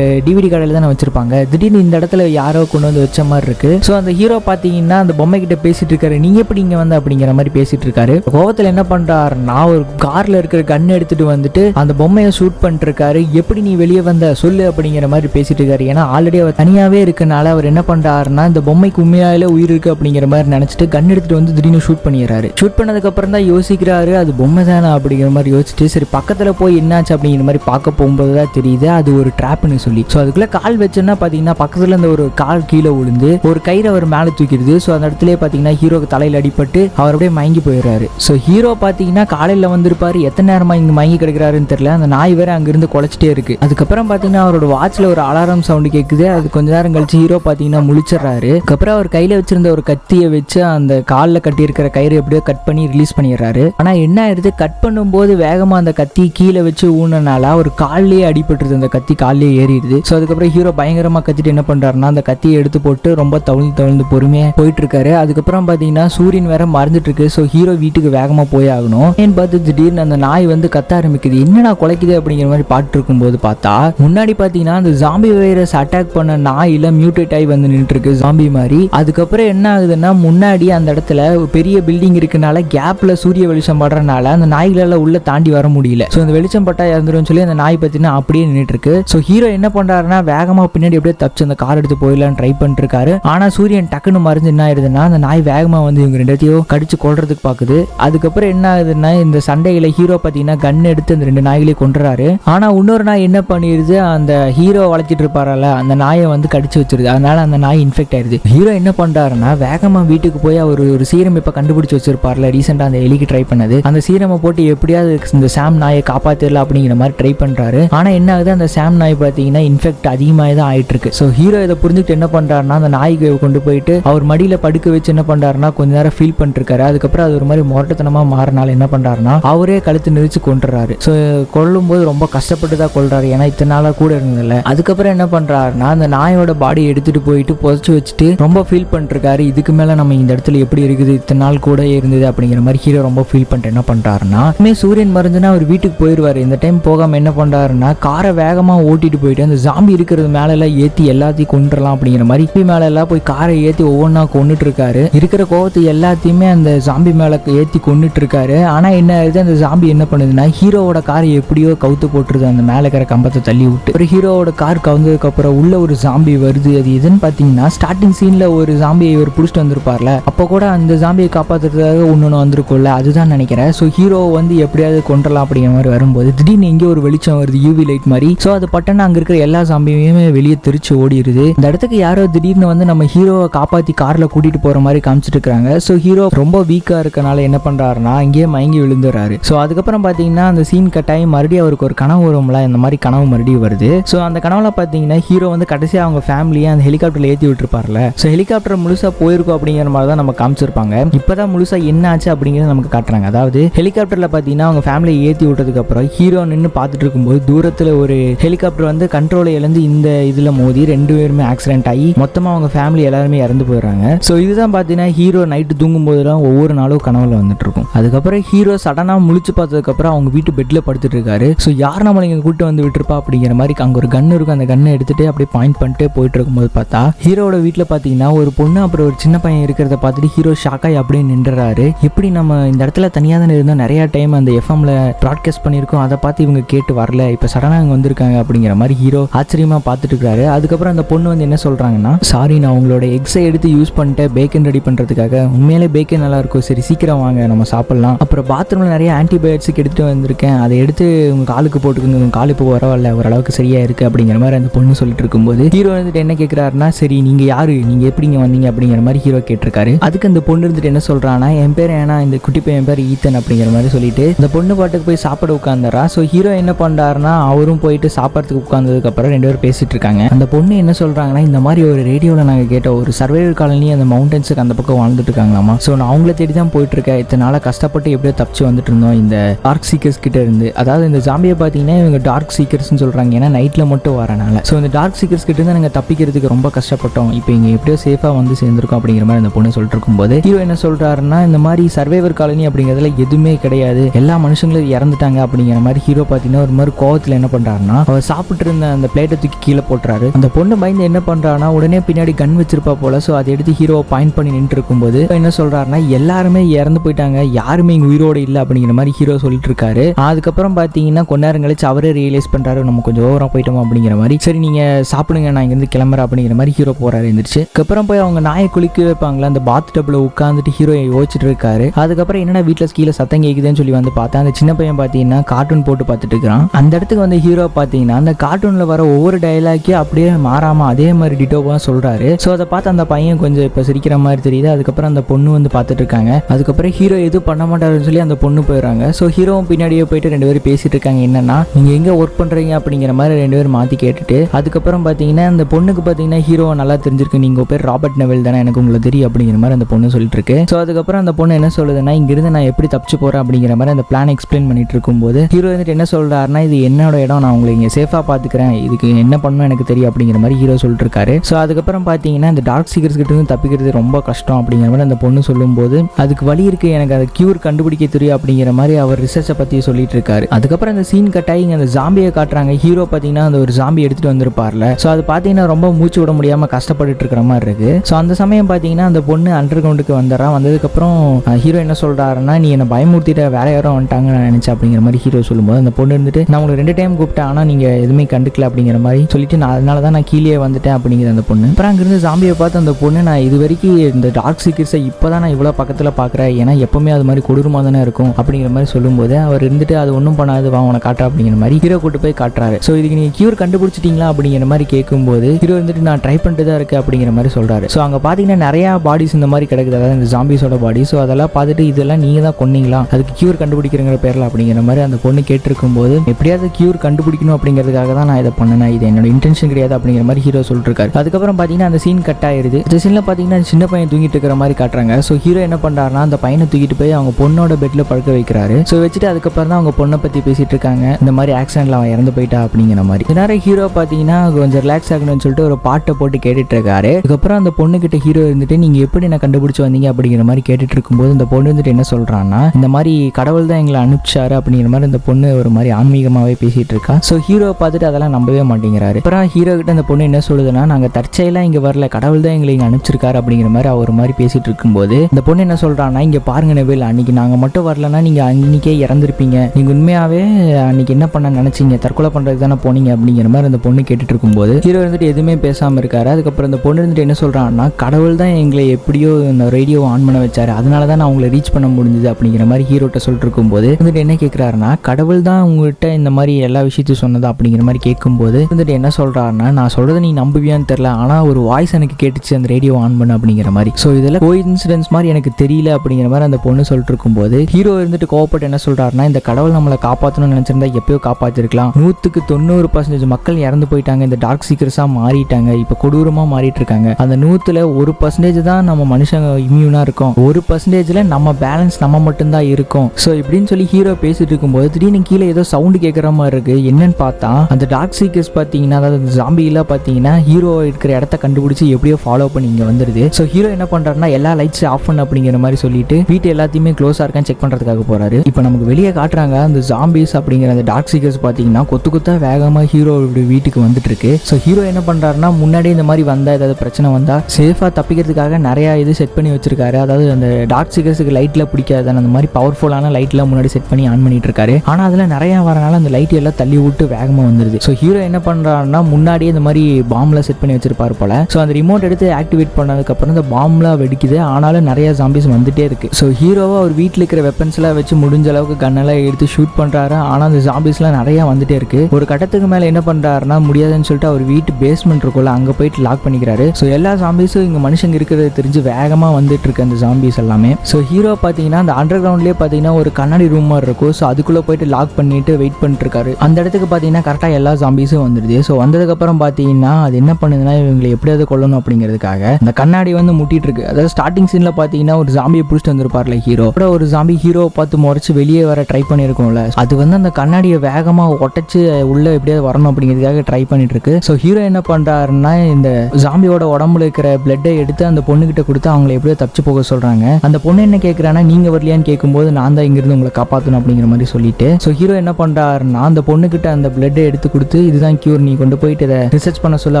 டிவிடி கடையில் தானே வச்சிருப்பாங்க. திடீர்னு இந்த இடத்துல யாரோ கொண்டு வந்து வச்ச மாதிரி இருக்கு. ஸோ அந்த ஹீரோ பார்த்தீங்கன்னா அந்த பொம்மை கிட்ட பேசிட்டு இருக்காரு நீ எப்படி இங்க வந்த அப்படிங்கிற மாதிரி பேசிட்டு இருக்காரு கோவத்தில் என்ன பண்றாருன்னா ஒரு கார்ல இருக்கிற கன் எடுத்துட்டு வந்துட்டு அந்த பொம்மையை ஷூட் பண்ணிட்டு இருக்காரு எப்படி நீ வெளியே வந்த? சொல்லு அப்படிங்கிற மாதிரி பேசிட்டு இருக்காரு ஏன்னா ஆல்ரெடி அவர் தனியாவே இருக்கனால அவர் என்ன பண்றாருன்னா இந்த பொம்மைக்கு உண்மையாலே உயிர் இருக்கு அப்படிங்கிற மாதிரி நினைச்சிட்டு கன் எடுத்துட்டு வந்து திடீர்னு ஷூட் பண்ணிடுறாரு. ஷூட் பண்ணதுக்கு அப்புறம் தான் யோசிக்கிறாரு அது பொம்மை தானே அப்படிங்கிற மாதிரி யோசிச்சுட்டு சரி பக்கத்துல போய் என்னாச்சு அப்படிங்கிற மாதிரி பார்க்க போகும்போது தான் தெரியுது அது ஒரு ட்ராப்னு சொல்லி. ஸோ அதுக்குள்ள கால் வச்சோன்னா பார்த்தீங்கன்னா பக்கத்துல இந்த ஒரு கால் கீழே விழுந்து ஒரு கயிறு அவர் மேலே தூக்கிடுது. ஸோ அந்த இடத்துல பார்த்தீங்கன்னா ஹீரோக்கு தலையில் அடிபட்டு அவர் அப்படியே மயங்கி போயிடுறாரு. ஸோ ஹீரோ பார்த்தீங்கன்னா காலையில் வந்திருப்பாரு. எத்தனை நேரமா இங்கே மயங்கி கிடக்கிறாருன்னு தெரியல. அந்த நாய் வேற அங்கிருந்து குலைச்சிட்டே இருக்கு. அதுக்கப்புறம் பார்த்தீங்கன்னா அவரோட வாட்சில் ஒரு அலாரம் சவுண்டு கேட்குது அது கொஞ்ச நேரம் கழிச்சு ஹீரோ பார்த்தீங்கன்னா முழிச்சிடுறாரு. அதுக்கப்புறம் அவர் கையில் வச்சிருந்த ஒரு கத்தியை வச்சு அந்த காலில் கட்டியிருக்கிற கயிறு எப்படியோ கட் பண்ணி ரிலீஸ் பண்ணிடுறாரு. ஆனால் என்ன ஆயிடுது? கட் பண்ணும்போது வேகமாக அந்த கத்தி கீழே வச்சு ஊனனால அவர் கால்லேயே அடிபட்டுருது. அந்த கத்தி கால்லேயே ஏறிடுது. ஸோ அதுக்கப்புறம் ஹீரோ பயங்கரமாக கத்திட்டு என்ன பண்ணுறாருன்னா அந்த கத்தியை எடுத்து போட்டு ரொம்ப தவிழ்ந்து தவிழ்ந்து பொறுமையாக போயிட்டுருக்காரு. அதுக்கப்புறம் பார்த்தீங்கன்னா சூரியன் வேற மறந்துட்டுருக்கு ஸோ ஹீரோ வீட்டுக்கு வேகமாக போய் ஆகணும். ஏன்னு பார்த்து திடீர்னு அந்த நாய் வந்து கத்த ஆரம்பிக்குது. என்னடா குலைக்குது அப்படிங்கிற மாதிரி பாட்டு இருக்கும்போது பார்த்தா முன்னாடி பார்த்தீங்கன்னா அந்த ஜாம்பி வைரஸ் அட்டாக் பண்ண நாயில் மியூட்டேட் ஆகி வந்து நின்றுருக்கு ஜாம்பி மாதிரி. அதுக்கப்புறம் என்ன ஆகுதுன்னா முன்னாடி அந்த இடத்துல பெரிய பில்டிங் இருக்கனால கேப்ல சூரிய வெளிச்சம் படுறனால அந்த நாய்களால உள்ள தாண்டி வர முடியல. ஸோ அந்த வெளிச்சம் பட்டா இறந்துடும் சொல்லி அந்த நாய் பார்த்தீங்கன்னா அப்படியே நின்றுட்டு இருக்கு ஸோ ஹீரோ என்ன பண்ணுறாருன்னா வேகமாக பின்னாடி அப்படியே தப்பிச்சு அந்த கார் எடுத்து போயிடலான்னு ட்ரை பண்ணிருக்காரு ஆனால் சூரியன் டக்குன்னு மறைஞ்சு என்ன ஆயிடுதுன்னா அந்த நாய் வேகமாக வந்து இவங்க ரெண்டத்தையும் கடிச்சு கொள்றதுக்கு பார்க்குது அதுக்கப்புறம் என்ன ஆகுதுன்னா இந்த சண்டையில் ஹீரோ பார்த்தீங்கன்னா கன் எடுத்து அந்த ரெண்டு நாய்களையும் கொண்டுறாரு ஆனால் இன்னொரு நாய் என்ன பண்ணிடுது அந்த ஹீரோ வளர்த்திட்டு இருப்பாரல்ல அந்த நாயை வந்து கடிச்சு வச்சிருது. அதனால அந்த நாய் இன்ஃபெக்ட் ஆயிருது. ஹீரோ என்ன பண்ணுறாருன்னா வேகமாக வீட்டுக்கு போய் அவர் ஒரு சீரம் இப்போ கண்டுபிடிச்சி வச்சிருப்பார்ல ரீசெண்டாக அந்த எலிக்கு ட்ரை பண்ணது. அந்த சீரமை போட்டு எப்படியாவது இந்த சாம் நாயை காப்பாத்திடலாம் அப்படிங்கிற மாதிரி ட்ரை பண்ணுறாரு ஆனால் என்ன ஆகுது அந்த சாம் நாய் பார்த்தீங்கன்னா இன்ஃபெக்ட் அதிகமாக தான் ஆயிட்டு இருக்கு ஸோ ஹீரோ இதை புரிஞ்சுட்டு என்ன பண்ணுறாருன்னா அந்த நாய்க்கு கொண்டு போயிட்டு அவர் மடியில படுக்க வச்சு என்ன பண்றாருன்னா கொஞ்ச நேரம் ஃபீல் பண்ணிருக்காரு அதுக்கப்புறம் அது ஒரு மாதிரி முரட்டத்தனமா மாறினால என்ன பண்றாருன்னா அவரே கழுத்து நெரிச்சு கொண்டுறாரு ஸோ கொல்லும் போது ரொம்ப கஷ்டப்பட்டு தான் கொள்றாரு ஏன்னா இத்தனை நாளா கூட இருந்ததில்ல அதுக்கப்புறம் என்ன பண்றாருன்னா அந்த நாயோட பாடி எடுத்துட்டு போயிட்டு புதைச்சு வச்சுட்டு ரொம்ப ஃபீல் பண்ணிருக்காரு இதுக்கு மேல நம்ம இந்த இடத்துல எப்படி இருக்குது இத்தனை நாள் கூட இருந்தது அப்படிங்கிற மாதிரி ஹீரோ ரொம்ப ஃபீல் பண்ணிட்டு என்ன பண்றாருன்னா சூரியன் மறைஞ்சுனா அவர் வீட்டுக்கு போயிடுவார் இந்த டைம் போகாம என்ன பண்றாருன்னா காரை வேகமா ஓட்டிட்டு போயிட்டு அந்த ஜாம்பி இருக்கிறது மேல எல்லாம் ஏத்தி எல்லாத்தையும் கொண்டுறலாம் அப்படிங்கிற மாதிரி இப்படி மேல எல்லாம் போய் காரை ஏத்தி ஒவ்வொன்றா கொண்டுட்டு இருக்காரு இருக்கிற கோவத்தை எல்லாத்தையுமே அந்த ஜாம்பி மேல ஏத்தி கொண்டுட்டு இருக்காரு ஆனா என்ன ஆகுது அந்த ஜாம்பி என்ன பண்ணுதுன்னா ஹீரோவோட காரை எப்படியோ கவுத்து போட்டுருது. அந்த மேல இருக்கிற கம்பத்தை தள்ளி விட்டு. ஒரு ஹீரோவோட கார் கவுந்ததுக்கு அப்புறம் உள்ள ஒரு ஜாம்பி வருது. அது எதுன்னு பாத்தீங்கன்னா ஸ்டார்டிங் சீன்ல ஒரு ஜாம்பியை இவர் பிடிச்சிட்டு வந்திருப்பார்ல. அப்போ கூட அந்த ஜாம்பியை காப்பாத்துறதுக்காக ஒன்று வந்திருக்கும்ல. அதுதான் நினைக்கிறேன். ஸோ ஹீரோ வந்து எப்படியாவது கொண்டலாம் அப்படிங்கிற மாதிரி வரும்போது திடீர்னு எங்கேயோ ஒரு வெளிச்சம் வருது யூவி லைட் மாதிரி. ஸோ அது பட்டன அங்க இருக்கிற எல்லா ஜாம்பியுமே வெளியே தெரிச்சு ஓடிடுது இந்த இடத்துக்கு யாரோ திடீர்னு வந்து நம்ம ஹீரோவை காப்பாத்தி காரில் கூட்டிகிட்டு போகிற மாதிரி காமிச்சிட்டு இருக்கிறாங்க ஸோ ஹீரோ ரொம்ப வீக்காக இருக்கனால என்ன பண்ணுறாருனா இங்கேயே மயங்கி விழுந்துறாரு. ஸோ அதுக்கப்புறம் பார்த்தீங்கன்னா அந்த சீன் கட்டாயி மறுபடியும் அவருக்கு ஒரு கனவு வரும்ல இந்த மாதிரி கனவு மறுபடியும் வருது. ஸோ அந்த கனவுல பார்த்தீங்கன்னா ஹீரோ வந்து கடைசியாக அவங்க ஃபேமிலியை அந்த ஹெலிகாப்டரில் ஏற்றி விட்டுருப்பார்ல. ஸோ ஹெலிகாப்டர் முழுசாக போயிருக்கும் அப்படிங்கிற மாதிரி தான் நம்ம காமிச்சிருப்பாங்க. இப்போ தான் முழுசாக என்ன ஆச்சு அப்படிங்கிறத நமக்கு காட்டுறாங்க. அதாவது ஹெலிகாப்டரில் பார்த்தீங்கன்னா அவங்க ஃபேமிலியை ஏற்றி விட்டதுக்கப்புறம் ஹீரோ நின்று பார்த்துட்டு இருக்கும்போது தூரத்தில் ஒரு ஹெலிகாப்டர் வந்து கண்ட்ரோலை இழந்து இந்த இதில் மோதி ரெண்டு பேருமே ஆக்சிடென்ட் ஆகி மொத்தமாக அவங்க ஃபேமிலி எல்லாருமே இறந்து போயிடுறாங்க. ஸோ இதுதான் பார்த்தீங்கன்னா ஹீரோ நைட்டு தூங்கும் போதெல்லாம் ஒவ்வொரு நாளும் கனவுல வந்துட்டு இருக்கும் அதுக்கப்புறம் ஹீரோ சடனாக முழிச்சு பார்த்ததுக்கப்புறம் அவங்க வீட்டு பெட்டில் படுத்துட்டு இருக்காரு ஸோ யார் நம்மளை இங்கே கூட்டு வந்து விட்டுருப்பா அப்படிங்கிற மாதிரி அங்கே ஒரு கன் இருக்கும். அந்த கன்னை எடுத்துட்டு அப்படியே பாயிண்ட் பண்ணிட்டு போயிட்டு இருக்கும்போது பார்த்தா ஹீரோட வீட்டில் பார்த்தீங்கன்னா ஒரு பொண்ணு அப்புறம் ஒரு சின்ன பையன் இருக்கிறத பார்த்துட்டு ஹீரோ ஷாக்காய் அப்படியே நின்றுறாரு. எப்படி நம்ம இந்த இடத்துல தனியாக தானே இருந்தோம். நிறையா டைம் அந்த எஃப்எம்ல ப்ராட்காஸ்ட் பண்ணியிருக்கோம். அதை பார்த்து இவங்க கேட்டு வரல. இப்போ சடனாக இங்கே வந்திருக்காங்க அப்படிங்கிற மாதிரி ஹீரோ ஆச்சரியமாக பார்த்துட்டு இருக்காரு அதுக்கப்புறம் அந்த பொண்ணு வந்து என்ன சொல்கிறாங்கன்னா சாரி நான் உங்களோட எக்ஸை எடுத்து யூஸ் பண்ணிட்டு பேக்கன் ரெடி பண்ணுறதுக்காக உண்மையிலே பேக்கன் நல்லாயிருக்கும். சரி சீக்கிரம் வாங்க நம்ம சாப்பிட்லாம். அப்புறம் பாத்ரூமில் நிறைய ஆன்டிபயோட்டிக் எடுத்துகிட்டு வந்திருக்கேன். அதை எடுத்து உங்கள் காலுக்கு போட்டுக்கோங்க. உங்கள் கால் இப்போ பரவாயில்ல ஓரளவுக்கு சரியாக இருக்குது அப்படிங்கிற மாதிரி அந்த பொண்ணு சொல்லிட்டு இருக்கும்போது ஹீரோ வந்துட்டு என்ன கேட்குறாருன்னா சரி நீங்கள் யாரு? நீங்கள் எப்படிங்க வந்தீங்க? அப்படிங்கிற மாதிரி ஹீரோ கேட்டிருக்காரு. அதுக்கு அந்த பொண்ணு இருந்துட்டு என்ன சொல்கிறான்னா என் பேர் ஏன்னா இந்த குட்டி பையன் பேர் ஈத்தன் அப்படிங்கிற மாதிரி சொல்லிட்டு இந்த பொண்ணு பாட்டுக்கு போய் சாப்பிட உட்காந்துறா ஸோ ஹீரோ என்ன பண்ணுறாருன்னா அவரும் போயிட்டு சாப்பிட்றதுக்கு உட்காந்ததுக்கு அப்புறம் ரெண்டு பேரும் பேசிட்டு இருக்காங்க. அந்த பொண்ணு என்ன சொல்கிறாங்கன்னா இந்த மாதிரி ஒரு ரேடியோவில் நாங்கள் கேட்ட ஒரு சர்வேவர் காலனி அந்த மவுண்டன்ஸுக்கு அந்த பக்கம் வாழ்ந்துட்டு இருக்காங்களாமா ஸோ நான் அவங்கள தேடி தான் போயிட்டு இருக்கேன் இத்தனை நாளாக கஷ்டப்பட்டு எப்படியோ தப்பிச்சு வந்துட்டு இருந்தோம் இந்த டார்க் சீக்கர்ஸ் கிட்ட இருந்து. அதாவது இந்த ஜாம்பியை பார்த்தீங்கன்னா இவங்க டார்க் சீக்கர்ஸ்னு சொல்கிறாங்க ஏன்னா நைட்டில் மட்டும் வரனால. ஸோ இந்த டார்க் சீக்கர்ஸ் கிட்ட இருந்து நாங்கள் தப்பிக்கிறதுக்கு ரொம்ப கஷ்டப்பட்டோம். இப்போ இங்கே எப்படியோ சேஃபாக வந்து சேர்ந்துருக்கோம் அப்படிங்கிற மாதிரி அந்த பொண்ணு சொல்லிட்டு இருக்கும்போது ஹீரோ என்ன சொல்கிறாருன்னா இந்த மாதிரி சர்வைவர் காலனி அப்படிங்கிறதுல எதுவுமே கிடையாது. எல்லா மனுஷங்களும் இறந்துட்டாங்க அப்படிங்கிற மாதிரி ஹீரோ பார்த்தீங்கன்னா ஒரு மாதிரி கோவத்தில் என்ன பண்ணுறாருன்னா அவர் சாப்பிட்டு இருந்த அந்த பிளேட்டை தூக்கி கீழே போட்டுறாரு. அந்த பொண்ணு பயந்து என்ன பண்ணுறாருன்னா உடனே பின்னாடி கன் வச்சிருப்பா போல. ஸோ அதை எடுத்து ஹீரோவை பாயிண்ட் பண்ணி நின்று இருக்கும்போது என்ன சொல்றாருன்னா எல்லாருமே இறந்து போயிட்டாங்க யாருமே இங்க உயிரோட இல்லை அப்படிங்கிற மாதிரி ஹீரோ சொல்லிட்டு இருக்காரு அதுக்கப்புறம் பார்த்தீங்கன்னா கொஞ்ச நேரம் கழிச்சு அவரே ரியலைஸ் பண்றாரு நம்ம கொஞ்சம் ஓவரா போயிட்டோம் அப்படிங்கிற மாதிரி. சரி நீங்க சாப்பிடுங்க நான் இங்கிருந்து கிளம்புறேன் அப்படிங்கிற மாதிரி ஹீரோ போறாரு எந்திரிச்சு. அதுக்கப்புறம் போய் அவங்க நாயை குளிக்க வைப்பாங்களா அந்த பாத் டப்ல உட்காந்துட்டு ஹீரோ யோசிச்சுட்டு இருக்காரு அதுக்கப்புறம் என்னன்னா வீட்டில் கீழே சத்தம் கேக்குதுன்னு சொல்லி வந்து பார்த்தா அந்த சின்ன பையன் பார்த்தீங்கன்னா கார்ட்டூன் போட்டு பார்த்துட்டு இருக்கிறான் அந்த இடத்துக்கு வந்து ஹீரோ பார்த்தீங்கன்னா அந்த கார்ட்டூன்ல வர ஒவ்வொரு டைலாக்கே அப்படியே மாறாம அதே மாதிரி டிட்டோவா சொல்றாரு. ஸோ அதை பார்த்து அந்த பையன் கொஞ்சம் இப்போ சிரிக்கிற மாதிரி தெரியுது. அதுக்கப்புறம் அந்த பொண்ணு வந்து பார்த்துட்டு இருக்காங்க அதுக்கப்புறம் ஹீரோ எதுவும் பண்ண மாட்டாருன்னு சொல்லி அந்த பொண்ணு போயிடுறாங்க. ஸோ ஹீரோவும் பின்னாடியே போயிட்டு ரெண்டு பேரும் பேசிட்டு இருக்காங்க என்னன்னா நீங்கள் எங்கே ஒர்க் பண்ணுறீங்க அப்படிங்கிற மாதிரி ரெண்டு பேரும் மாற்றி கேட்டுட்டு அதுக்கப்புறம் பார்த்தீங்கன்னா அந்த பொண்ணுக்கு பார்த்தீங்கன்னா ஹீரோ நல்லா தெரிஞ்சிருக்கு. நீங்கள் பேர் ராபர்ட் நெவல் தானே? எனக்கு உங்களுக்கு தெரியும். அப்படிங்கிற மாதிரி அந்த பொண்ணு சொல்லிட்டு இருக்கு ஸோ அதுக்கப்புறம் அந்த பொண்ணு என்ன சொல்லுதுன்னா இங்கிருந்து நான் எப்படி தப்பிச்சு போகிறேன் அப்படிங்கிற மாதிரி அந்த பிளான் எக்ஸ்பிளைன் பண்ணிட்டு இருக்கும்போது ஹீரோ வந்துட்டு என்ன சொல்கிறாருன்னா இது என்னோட இடம். நான் உங்களை இங்கே சேஃபாக பார்த்துக்கிறேன் இதுக்கு என்ன பண்ணணும் எனக்கு தெரியும். அப்படிங்கிற மாதிரி ஹீரோ சொல்லிட்டு இருக்காரு ஸோ அதுக்கப்புறம் பார்த்தீங்கன்னா இந்த டார்க் சீக்கர்ஸ் கிட்ட இருந்து தப்பிக்கிறது ரொம்ப கஷ்டம் அப்படிங்கிற மாதிரி அந்த பொண்ணு சொல்லும்போது அதுக்கு வழி இருக்கு எனக்கு அதை கியூர் கண்டுபிடிக்க தெரியும் அப்படிங்கிற மாதிரி அவர் ரிசர்ச்சை பற்றி சொல்லிட்டு இருக்காரு. அதுக்கப்புறம் அந்த சீன் கட்டாயி அந்த ஜாம்பியை காட்டுறாங்க. ஹீரோ பார்த்தீங்கன்னா அந்த ஒரு ஜாம்பி எடுத்துட்டு வந்திருப்பார்ல. ஸோ அது பார்த்தீங்கன்னா ரொம்ப மூச்சு விட முடியாமல் கஷ்டப்பட்டுட்டு இருக்கிற மாதிரி இருக்கு. ஸோ அந்த சமயம் பார்த்தீங்கன்னா அந்த பொண்ணு அண்டர் கிரவுண்டுக்கு வந்துடுறா. வந்ததுக்கப்புறம் ஹீரோ என்ன சொல்றாருன்னா நீ என்னை பயமுறுத்திட்ட வேற யாரும் வந்துட்டாங்க நான் நினச்சேன் அப்படிங்கிற மாதிரி ஹீரோ சொல்லும்போது அந்த பொண்ணு இருந்துட்டு நான் உங்களுக்கு ரெண்டு டைம் கூப்பிட்டேன். ஆனால் நீங்கள் எதுவுமே கண்டுக்கல அப்படிங்கிற மாதிரி சொல்லிட்டு நான் அதனால தான் நான் கீழே வந்துட்டேன் அப்படிங்கிற அந்த பொண்ணு. அப்புறம் அங்கிருந்து ஜாம்பியை பார்த்து அந்த பொண்ணு நான் இது வரைக்கும் இந்த டார்க் சீக்கிரஸை இப்போ தான் நான் இவ்வளோ பக்கத்தில் பார்க்குறேன் ஏன்னா எப்போவுமே அது மாதிரி கொடூரமாக தானே இருக்கும் அப்படிங்கிற மாதிரி சொல்லும்போது அவர் இருந்துட்டு அது ஒன்றும் பண்ணாது வா உனக்கு காட்டுறா அப்படிங்கிற மாதிரி ஹீரோ கூட்டு போய் காட்டுறாரு. ஸோ இதுக்கு நீங்கள் கியூர் கண்டுபிடிச்சிட்டீங்களா அப்படிங்கிற மாதிரி கேட்கும்போது ஹீரோ வந்துட்டு நான் ட்ரை பண்ணிட்டு தான் இருக்கு அப்படிங்கிற மாதிரி சொல்கிறாரு ஸோ அங்கே பார்த்தீங்கன்னா நிறையா பாடிஸ் இந்த மாதிரி கிடக்குது. அதாவது இந்த ஜாம்பிஸோட பாடி ஸோ அதெல்லாம் பார்த்துட்டு இதெல்லாம் நீங்கள் தான் கொன்னீங்களா? அதுக்கு கியூர் கண்டுபிடிக்கிறங்கிற பேரில் அப்படிங்கிற மாதிரி அந்த பொண்ணு கேட்டிருக்கும் போது எப்படியாவது கியூர் கண்டுபிடிக்கணும் அப்படிங்கிறதுக்காக தான் நான் இதை பண்ணேன். இது என்னோட இன்டென்ஷன் கிடையாது அப்படிங்கிற மாதிரி ஹீரோ சொல்லிருக்காரு அதுக்கப்புறம் பார்த்தீங்கன்னா அந்த சீன் கட் ஆயிருது. இந்த சீனில் பார்த்தீங்கன்னா சின்ன பையன் தூங்கிட்டு இருக்கிற மாதிரி காட்டுறாங்க. ஸோ ஹீரோ என்ன பண்ணுறாருன்னா அந்த பையனை தூக்கிட்டு போய் அவங்க பொண்ணோட பெட்டில் படுக்க வைக்கிறாரு. ஸோ வச்சுட்டு அதுக்கப்புறம் தான் அவங்க பொண்ணை பற்றி பேசிட்டு இருக்காங்க. இந்த மாதிரி ஆக்சிடென்ட்ல அவன் இறந்து போயிட்டா அப்படிங்கிற மாதிரி. நேரம் ஹீரோ பார்த்தீங்கன்னா கொஞ்சம் ரிலாக்ஸ் ஆகணும்னு சொல்லிட்டு ஒரு பாட்டை போட்டு கேட்டுட்டு இருக்காரு. அதுக்கப்புறம் அந்த பொண்ணுக்கிட்ட ஹீரோ இருந்துட்டு நீங்க எப்படி என்ன கண்டுபிடிச்சு வந்தீங்க? அப்படிங்கிற மாதிரி கேட்டுட்டு இருக்கும்போது இந்த பொண்ணு வந்துட்டு என்ன சொல்றான்னா இந்த மாதிரி கடவுள் தான் எங்களை அனுப்பிச்சாரு அப்படிங்கிற மாதிரி இந்த பொண்ணு ஒரு மாதிரி ஆன்மீகமாவே பேசிட்டு இருக்கா. ஸோ ஹீரோ பார்த்துட்டு அதெல்லாம் நம்பவே மாட்டேங்கிறாரு. அப்புறம் ஹீரோ கிட்ட அந்த பொண்ணு என்ன சொல்லுதுன்னா நாங்க தற்செயலா இங்க வரல. கடவுள் தான் எங்களை இங்க வச்சிருக்காரு அப்படிங்கிற மாதிரி அவர் மாதிரி பேசிட்டு இருக்கும்போது இந்த பொண்ணு என்ன சொல்றான்னா இங்க பாருங்க நெவில் அன்னைக்கு நாங்க மட்டும் வரலன்னா நீங்க அன்னைக்கே இறந்துருப்பீங்க. நீங்க உண்மையாவே அன்னைக்கு என்ன பண்ண நினைச்சீங்க? தற்கொலை பண்றதுக்கு தானே போனீங்க? அப்படிங்கிற மாதிரி அந்த பொண்ணு கேட்டுட்டு இருக்கும்போது ஹீரோ இருந்துட்டு எதுவுமே பேசாம இருக்காரு. அதுக்கப்புறம் இந்த பொண்ணு இருந்துட்டு என்ன சொல்றான்னா கடவுள் தான் எங்களை எப்படியோ இந்த ரேடியோ ஆன் பண்ண வச்சாரு. அதனால தான் நான் உங்களை ரீச் பண்ண முடிஞ்சது. அப்படிங்கிற மாதிரி ஹீரோட்ட சொல்லிட்டு இருக்கும்போது வந்துட்டு என்ன கேட்குறாருன்னா கடவுள் தான் உங்கள்கிட்ட இந்த மாதிரி எல்லா விஷயத்தையும் சொன்னது. அப்படிங்கிற மாதிரி கேட்கும்போது வந்துட்டு என்ன சொல்றாருன்னா நான் சொல்றதை நீ நம்புவியான்னு தெரியல. ஆனா ஒரு வாய்ஸ் எனக்கு கேட்டுச்சு அந்த ரேடியோ ஆன் பண்ண அப்படிங்கிற மாதிரி. ஸோ இதெல்லாம் கோ இன்சிடென்ஸ் மாதிரி எனக்கு தெரியல அப்படிங்கிற மாதிரி அந்த பொண்ணு சொல்லிட்டு இருக்கும்போது ஹீரோ இருந்துட்டு கோவப்பட்டு என்ன சொல்றாருன்னா இந்த கடவுள் நம்மளை காப்பாற்றணும்னு நினைச்சிருந்தா எப்பயோ காப்பாற்றிருக்கலாம் நூற்றுக்கு தொண்ணூறு பர்சன்டேஜ் மக்கள் இறந்து போயிட்டாங்க இந்த டார்க் சீக்கிரஸாக மாறிட்டாங்க இப்போ கொடூரமாக மாறிட்டு இருக்காங்க அந்த நூற்றுல ஒரு பர்சன்டேஜ் தான் நம்ம மனுஷங்க இம்யூனாக இருக்கோம். ஒரு பர்சன்டேஜில் நம்ம பேலன்ஸ் நம்ம மட்டும்தான் இருக்கும். ஸோ இப்படின்னு சொல்லி ஹீரோ பேசிட்டு இருக்கும்போது திடீர்னு கீழே ஏதோ சவுண்டு கேட்குற மாதிரி இருக்கு. என்னன்னு பார்த்தா அந்த டார்க் சீக்கர்ஸ் பார்த்தீங்கன்னா அதாவது ஜாம்பியெல்லாம் ஜாம்பிலாம் பார்த்தீங்கன்னா ஹீரோ இருக்கிற இடத்த கண்டுபிடிச்சி எப்படியோ ஃபாலோ பண்ணி இங்கே வந்துடுது ஸோ ஹீரோ என்ன பண்ணுறாருன்னா எல்லா லைட்ஸ் ஆஃப் பண்ண அப்படிங்கிற மாதிரி சொல்லிட்டு வீட்டு எல்லாத்தையுமே க்ளோஸாக இருக்கான்னு செக் பண்ணுறதுக்காக போகிறாரு இப்போ நமக்கு வெளியே காட்டுறாங்க அந்த ஜாம்பிஸ் அப்படிங்கிற அந்த டார்க் சீக்கர்ஸ் பார்த்தீங்கன்னா கொத்து கொத்தா வேகமாக ஹீரோ வீட்டுக்கு வந்துட்டு இருக்கு ஸோ ஹீரோ என்ன பண்ணுறாருன்னா முன்னாடி இந்த மாதிரி வந்தால் ஏதாவது பிரச்சனை வந்தால் சேஃபாக தப்பிக்கிறதுக்காக நிறையா இது செட் பண்ணி வச்சிருக்காரு. அதாவது அந்த டார்க் சீக்கர்ஸுக்கு லைட்டில் பிடிக்காது அந்த மாதிரி பவர்ஃபுல்லான லைட்லாம் முன்னாடி செட் பண்ணி ஆன் பண்ணிட்டு இருக்காரு. ஆனால் அதில் நிறையா வரனால அந்த லைட் எல்லாம் தள்ளி விட்டு வேகமாக வந்துருது. ஸோ ஹீரோ என்ன பண்ணுறாருன்னா முன்னாடியே இந்த மாதிரி பாம்பில் செட் பண்ணி வச்சிருப்பாரு போல. ஸோ அந்த ரிமோட் எடுத்து ஆக்டிவேட் பண்ணதுக்கப்புறம் இந்த பாம்லாம் வெடிக்குது. ஆனாலும் நிறைய ஜாம்பிஸ் வந்துட்டே இருக்கு. ஸோ ஹீரோவாக அவர் வீட்டில் இருக்கிற வெப்பன்ஸ்லாம் வச்சு முடிஞ்ச அளவுக்கு கன்னெல்லாம் எடுத்து ஷூட் பண்ணுறாரு ஆனால் அந்த ஜாம்பிஸ்லாம் நிறைய வந்துட்டே இருக்கு. ஒரு கட்டத்துக்கு மேலே என்ன பண்ணுறாருன்னா முடியாதுன்னு சொல்லிட்டு அவர் வீட்டு பேஸ்மெண்ட் இருக்கும்ல அங்கே போயிட்டு லாக் பண்ணிக்கிறாரு. ஸோ எல்லா ஜாம்பிஸும் இங்கே மனுஷங்க இருக்கிறது தெரிஞ்சு வேகமாக வந்துட்டு இருக்கு அந்த ஜாம்பிஸ் எல்லாமே. ஸோ ஹீரோ பார்த்தீங்கன்னா அந்த அண்டர் கிரவுண்ட்லேயே பார்த்தீங்கன்னா ஒரு கண்ணாடி ரூம் மாதிரி இருக்கும். ஸோ அதுக்குள்ளே போயிட்டு லாக் பண்ணிட்டு வெயிட் பண்ணிட்டுருக்காரு அந்த இடத்துக்கு பார்த்தீங்கன்னா கரெக்டாக எல்லா ஜாம்பிஸும் வந்துடுது. ஸோ வந்ததுக்கப்புறம் பார்த்தீங்கன்னா அது என்ன பண்ணுதுன்னா இவங்களை எப்படியாவது கொல்லணும் அப்படிங்கிறதுக்காக அந்த கண்ணாடி வந்து முட்டிட்டு இருக்கு அதாவது ஸ்டார்டிங் சீனில் பார்த்தீங்கன்னா ஒரு ஜாம்பியை பிடிச்சிட்டு வந்திருப்பார்ல ஹீரோ அப்புறம் ஒரு ஜாம்பி ஹீரோ பார்த்து முறைச்சு வெளியே வர ட்ரை பண்ணியிருக்கோம்ல. அது வந்து அந்த கண்ணாடியை வேகமாக உடைச்சு உள்ள எப்படியாவது வரணும் அப்படிங்கிறதுக்காக ட்ரை பண்ணிட்டு இருக்கு ஸோ ஹீரோ என்ன பண்றாருன்னா இந்த ஜாம்பியோட உடம்புல இருக்கிற பிளட்டை எடுத்து அந்த பொண்ணுக்கிட்ட கொடுத்து அவங்களை எப்படியோ தப்பிச்சு போக சொல்றாங்க. அந்த பொண்ணு என்ன கேட்குறான்னா நீங்க வரலையான்னு கேட்கும்போது நான் தான் இங்கிருந்து உங்களை காப்பாற்றணும் அப்படிங்கிற மாதிரி சொல்லிட்டு. ஸோ ஹீரோ என்ன பண்றாருன்னா அந்த பொண்ணுக்கிட்ட அந்த பிளட்டை எடுத்து கொடுத்து இதுதான் கியூர் நீ கொண்டு போயிட்டு இதை ரிசர்ச் பண்ண சொல்லு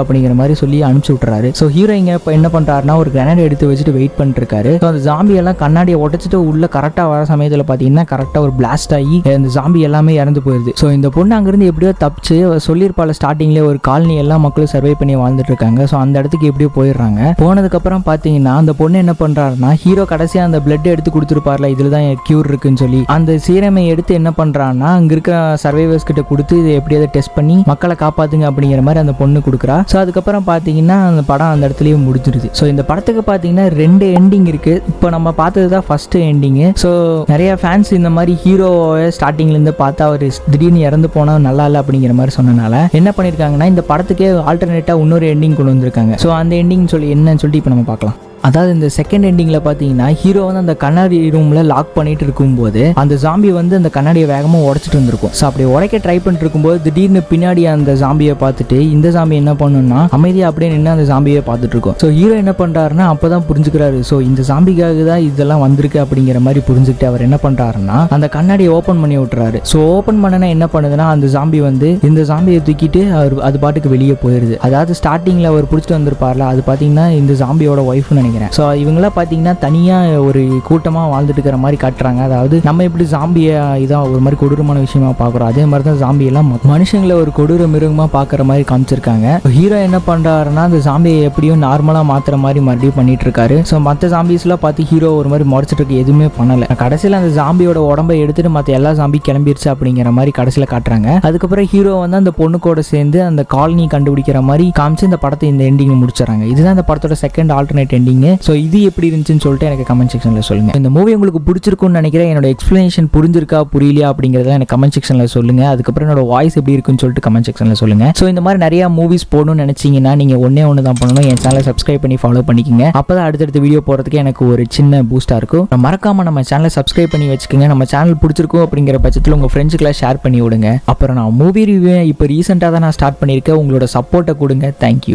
அப்படிங்கிற மாதிரி சொல்லி அனுப்பிச்சு விட்டுறாரு. ஸோ ஹீரோ இங்க இப்போ என்ன பண்ணுறாருனா ஒரு கிரனேட் எடுத்து வச்சுட்டு வெயிட் பண்ணிருக்காரு. ஸோ அந்த ஜாம்பி எல்லாம் கண்ணாடியை உடச்சிட்டு உள்ள கரெக்டாக வர சமயத்தில் பார்த்தீங்கன்னா கரெக்டாக ஒரு பிளாஸ்ட் ஆகி அந்த ஜாம்பி எல்லாமே இறந்து போயிருது. ஸோ இந்த பொண்ணு அங்கேருந்து எப்படியோ தப்பிச்சு சொல்லியிருப்பாள் ஸ்டார்டிங்லேயே ஒரு காலனி எல்லா மக்களும் சர்வே பண்ணி வாழ்ந்துட்டு இருக்காங்க. ஸோ அந்த இடத்துக்கு எப்படியோ போயிடுறாங்க. போனதுக்கப்புறம் பார்த்தீங்கன்னா அந்த பொண்ணு என்ன பண்ணுறாருன்னா ஹீரோ கடைசியாக அந்த பிளட் எடுத்து கொடுத்துருப்பார்ல இதில் தான் க்யூர் இருக்குன்னு சொல்லி அந்த சீரமை எடுத்து என்ன பண்ணுறான்னா அங்கே இருக்க சர்வைவர்ஸ் கிட்ட கொடுத்து இதை எப்படியாவது டெஸ்ட் பண்ணி மக்களை காப்பாற்றுங்க அப்படிங்கிற மாதிரி அந்த பொண்ணு கொடுக்குறா. ஸோ அதுக்கப்புறம் பார்த்தீங்கன்னா அந்த படம் அந்த இடத்துலயே முடிஞ்சிருது ஸோ இந்த படத்துக்கு பார்த்தீங்கன்னா ரெண்டு எண்டிங் இருக்கு. இப்போ நம்ம பார்த்தது தான் ஃபர்ஸ்ட் எண்டிங்கு ஸோ நிறைய ஃபேன்ஸ் இந்த மாதிரி ஹீரோவை ஸ்டார்டிங்லேருந்து பார்த்தா அவர் திடீர்னு இறந்து போனால் நல்லா இல்லை அப்படிங்கிற மாதிரி சொன்னனால என்ன பண்ணியிருக்காங்கன்னா இந்த படத்துக்கே ஆல்டர்னேட்டாக இன்னொரு எண்டிங் கொண்டு வந்திருக்காங்க. ஸோ அந்த எண்டிங் சொல்லி என்னன்னு சொல்லிட்டு இப்போ நம்ம பார்க்கலாம். அதாவது இந்த செகண்ட் எண்டிங்கில் பார்த்தீங்கன்னா ஹீரோ வந்து அந்த கண்ணாடி ரூமில் லாக் பண்ணிட்டு இருக்கும்போது அந்த ஜாம்பி வந்து அந்த கண்ணாடியை வேகமாக உடச்சிட்டு இருந்திருக்கும் ஸோ அப்படி உடைக்க ட்ரை பண்ணிட்டு இருக்கும்போது திடீர்னு பின்னாடி அந்த ஜாம்பியை பார்த்துட்டு இந்த ஜாம்பி என்ன பண்ணுன்னா அமைதியாக அப்படியே நின்று அந்த ஜாம்பியை பார்த்துட்டு இருக்கும். ஸோ ஹீரோ என்ன பண்ணுறாருன்னா அப்போ தான் புரிஞ்சுக்கிறாரு. ஸோ இந்த ஜாம்பிக்காக தான் இதெல்லாம் வந்திருக்கு அப்படிங்கிற மாதிரி புரிஞ்சுக்கிட்டு அவர் என்ன பண்ணுறாருன்னா அந்த கண்ணாடியை ஓப்பன் பண்ணி விட்டுறாரு. ஸோ ஓப்பன் பண்ணனா என்ன பண்ணுதுன்னா அந்த ஜாம்பி வந்து இந்த ஜாம்பியை தூக்கிட்டு அவர் அது பாட்டுக்கு வெளியே போயிடுது அதாவது ஸ்டார்டிங்கில் அவர் பிடிச்சிட்டு வந்திருப்பார்ல அது பார்த்தீங்கன்னா இந்த ஜாம்பியோட ஒய்ஃப்னு நினைக்கிறேன். ஸோ இவங்களாம் பார்த்தீங்கன்னா தனியாக ஒரு கூட்டமாக வாழ்ந்துட்டு இருக்கிற மாதிரி காட்டுறாங்க. அதாவது நம்ம எப்படி ஜாம்பியை இதான் ஒரு மாதிரி கொடூரமான விஷயமா பார்க்குறோம் அதே மாதிரி தான் ஜாம்பியெல்லாம் மனுஷங்களை ஒரு கொடூர மிருகமாக பார்க்குற மாதிரி காமிச்சிருக்காங்க. ஹீரோ என்ன பண்ணுறாருன்னா அந்த ஜாம்பியை எப்படியும் நார்மலாக மாற்றுற மாதிரி மறுபடியும் பண்ணிட்டு இருக்காரு ஸோ மற்ற ஜாம்பிஸ்லாம் பார்த்து ஹீரோ ஒரு மாதிரி முறைச்சிட்டு இருக்கு எதுவுமே பண்ணலை. கடைசியில் அந்த ஜாம்பியோட உடம்பை எடுத்துட்டு மற்ற எல்லா ஜாம்பி கிளம்பிருச்சு அப்படிங்கிற மாதிரி கடைசியில் காட்டுறாங்க. அதுக்கப்புறம் ஹீரோ வந்து அந்த பொண்ணு கூட சேர்ந்து அந்த காலனி கண்டுபிடிக்கிற மாதிரி காமிச்சு இந்த படத்தை இந்த எண்டிங் முடிச்சிடறாங்க. இதுதான் இந்த படத்தோட செகண்ட் ஆல்டர்னேட் எண்டிங் ஸோ இது எப்படி இருந்துச்சுன்னு சொல்லிட்டு எனக்கு கமெண்ட் செக்ஷனில் சொல்லுங்க. இந்த மூவி உங்களுக்கு பிடிச்சிருக்கும்னு நினைக்கிறேன். என்னோட எக்ஸ்ப்ளனேஷன் புரிஞ்சிருக்கா புரியலையா அப்படிங்கிறத எனக்கு கமெண்ட் செக்ஷனில் சொல்லுங்கள் அதுக்கப்புறம் என்னோட வாய்ஸ் எப்படி இருக்குன்னு சொல்லிட்டு கமெண்ட் செக்ஷனில் சொல்லுங்கள் ஸோ இந்த மாதிரி நிறையா மூவிஸ் போடணும்னு நினைச்சீங்கன்னா நீங்கள் ஒன்றே ஒன்று தான் பண்ணணும். என் சேனலை சப்ஸ்கிரைப் பண்ணி ஃபாலோ பண்ணிக்கோங்க. அப்பதான் அடுத்தடுத்த வீடியோ போகிறதுக்கு எனக்கு ஒரு சின்ன பூஸ்டாக இருக்கும். மறக்காம நம்ம சேனலை சப்ஸ்கிரைப் பண்ணி வச்சுக்கோங்க. நம்ம சேனல் பிடிச்சிருக்கும் அப்படிங்கிற பட்சத்தில் உங்கள் ஃப்ரெண்ட்ஸுக்கெல்லாம் ஷேர் பண்ணி விடுங்க. அப்புறம் நான் மூவி ரிவ்யூ இப்போ ரீசெண்டாக தான் நான் ஸ்டார்ட் பண்ணியிருக்கேன். உங்களோட சப்போர்ட்டை கொடுங்க. தேங்க்யூ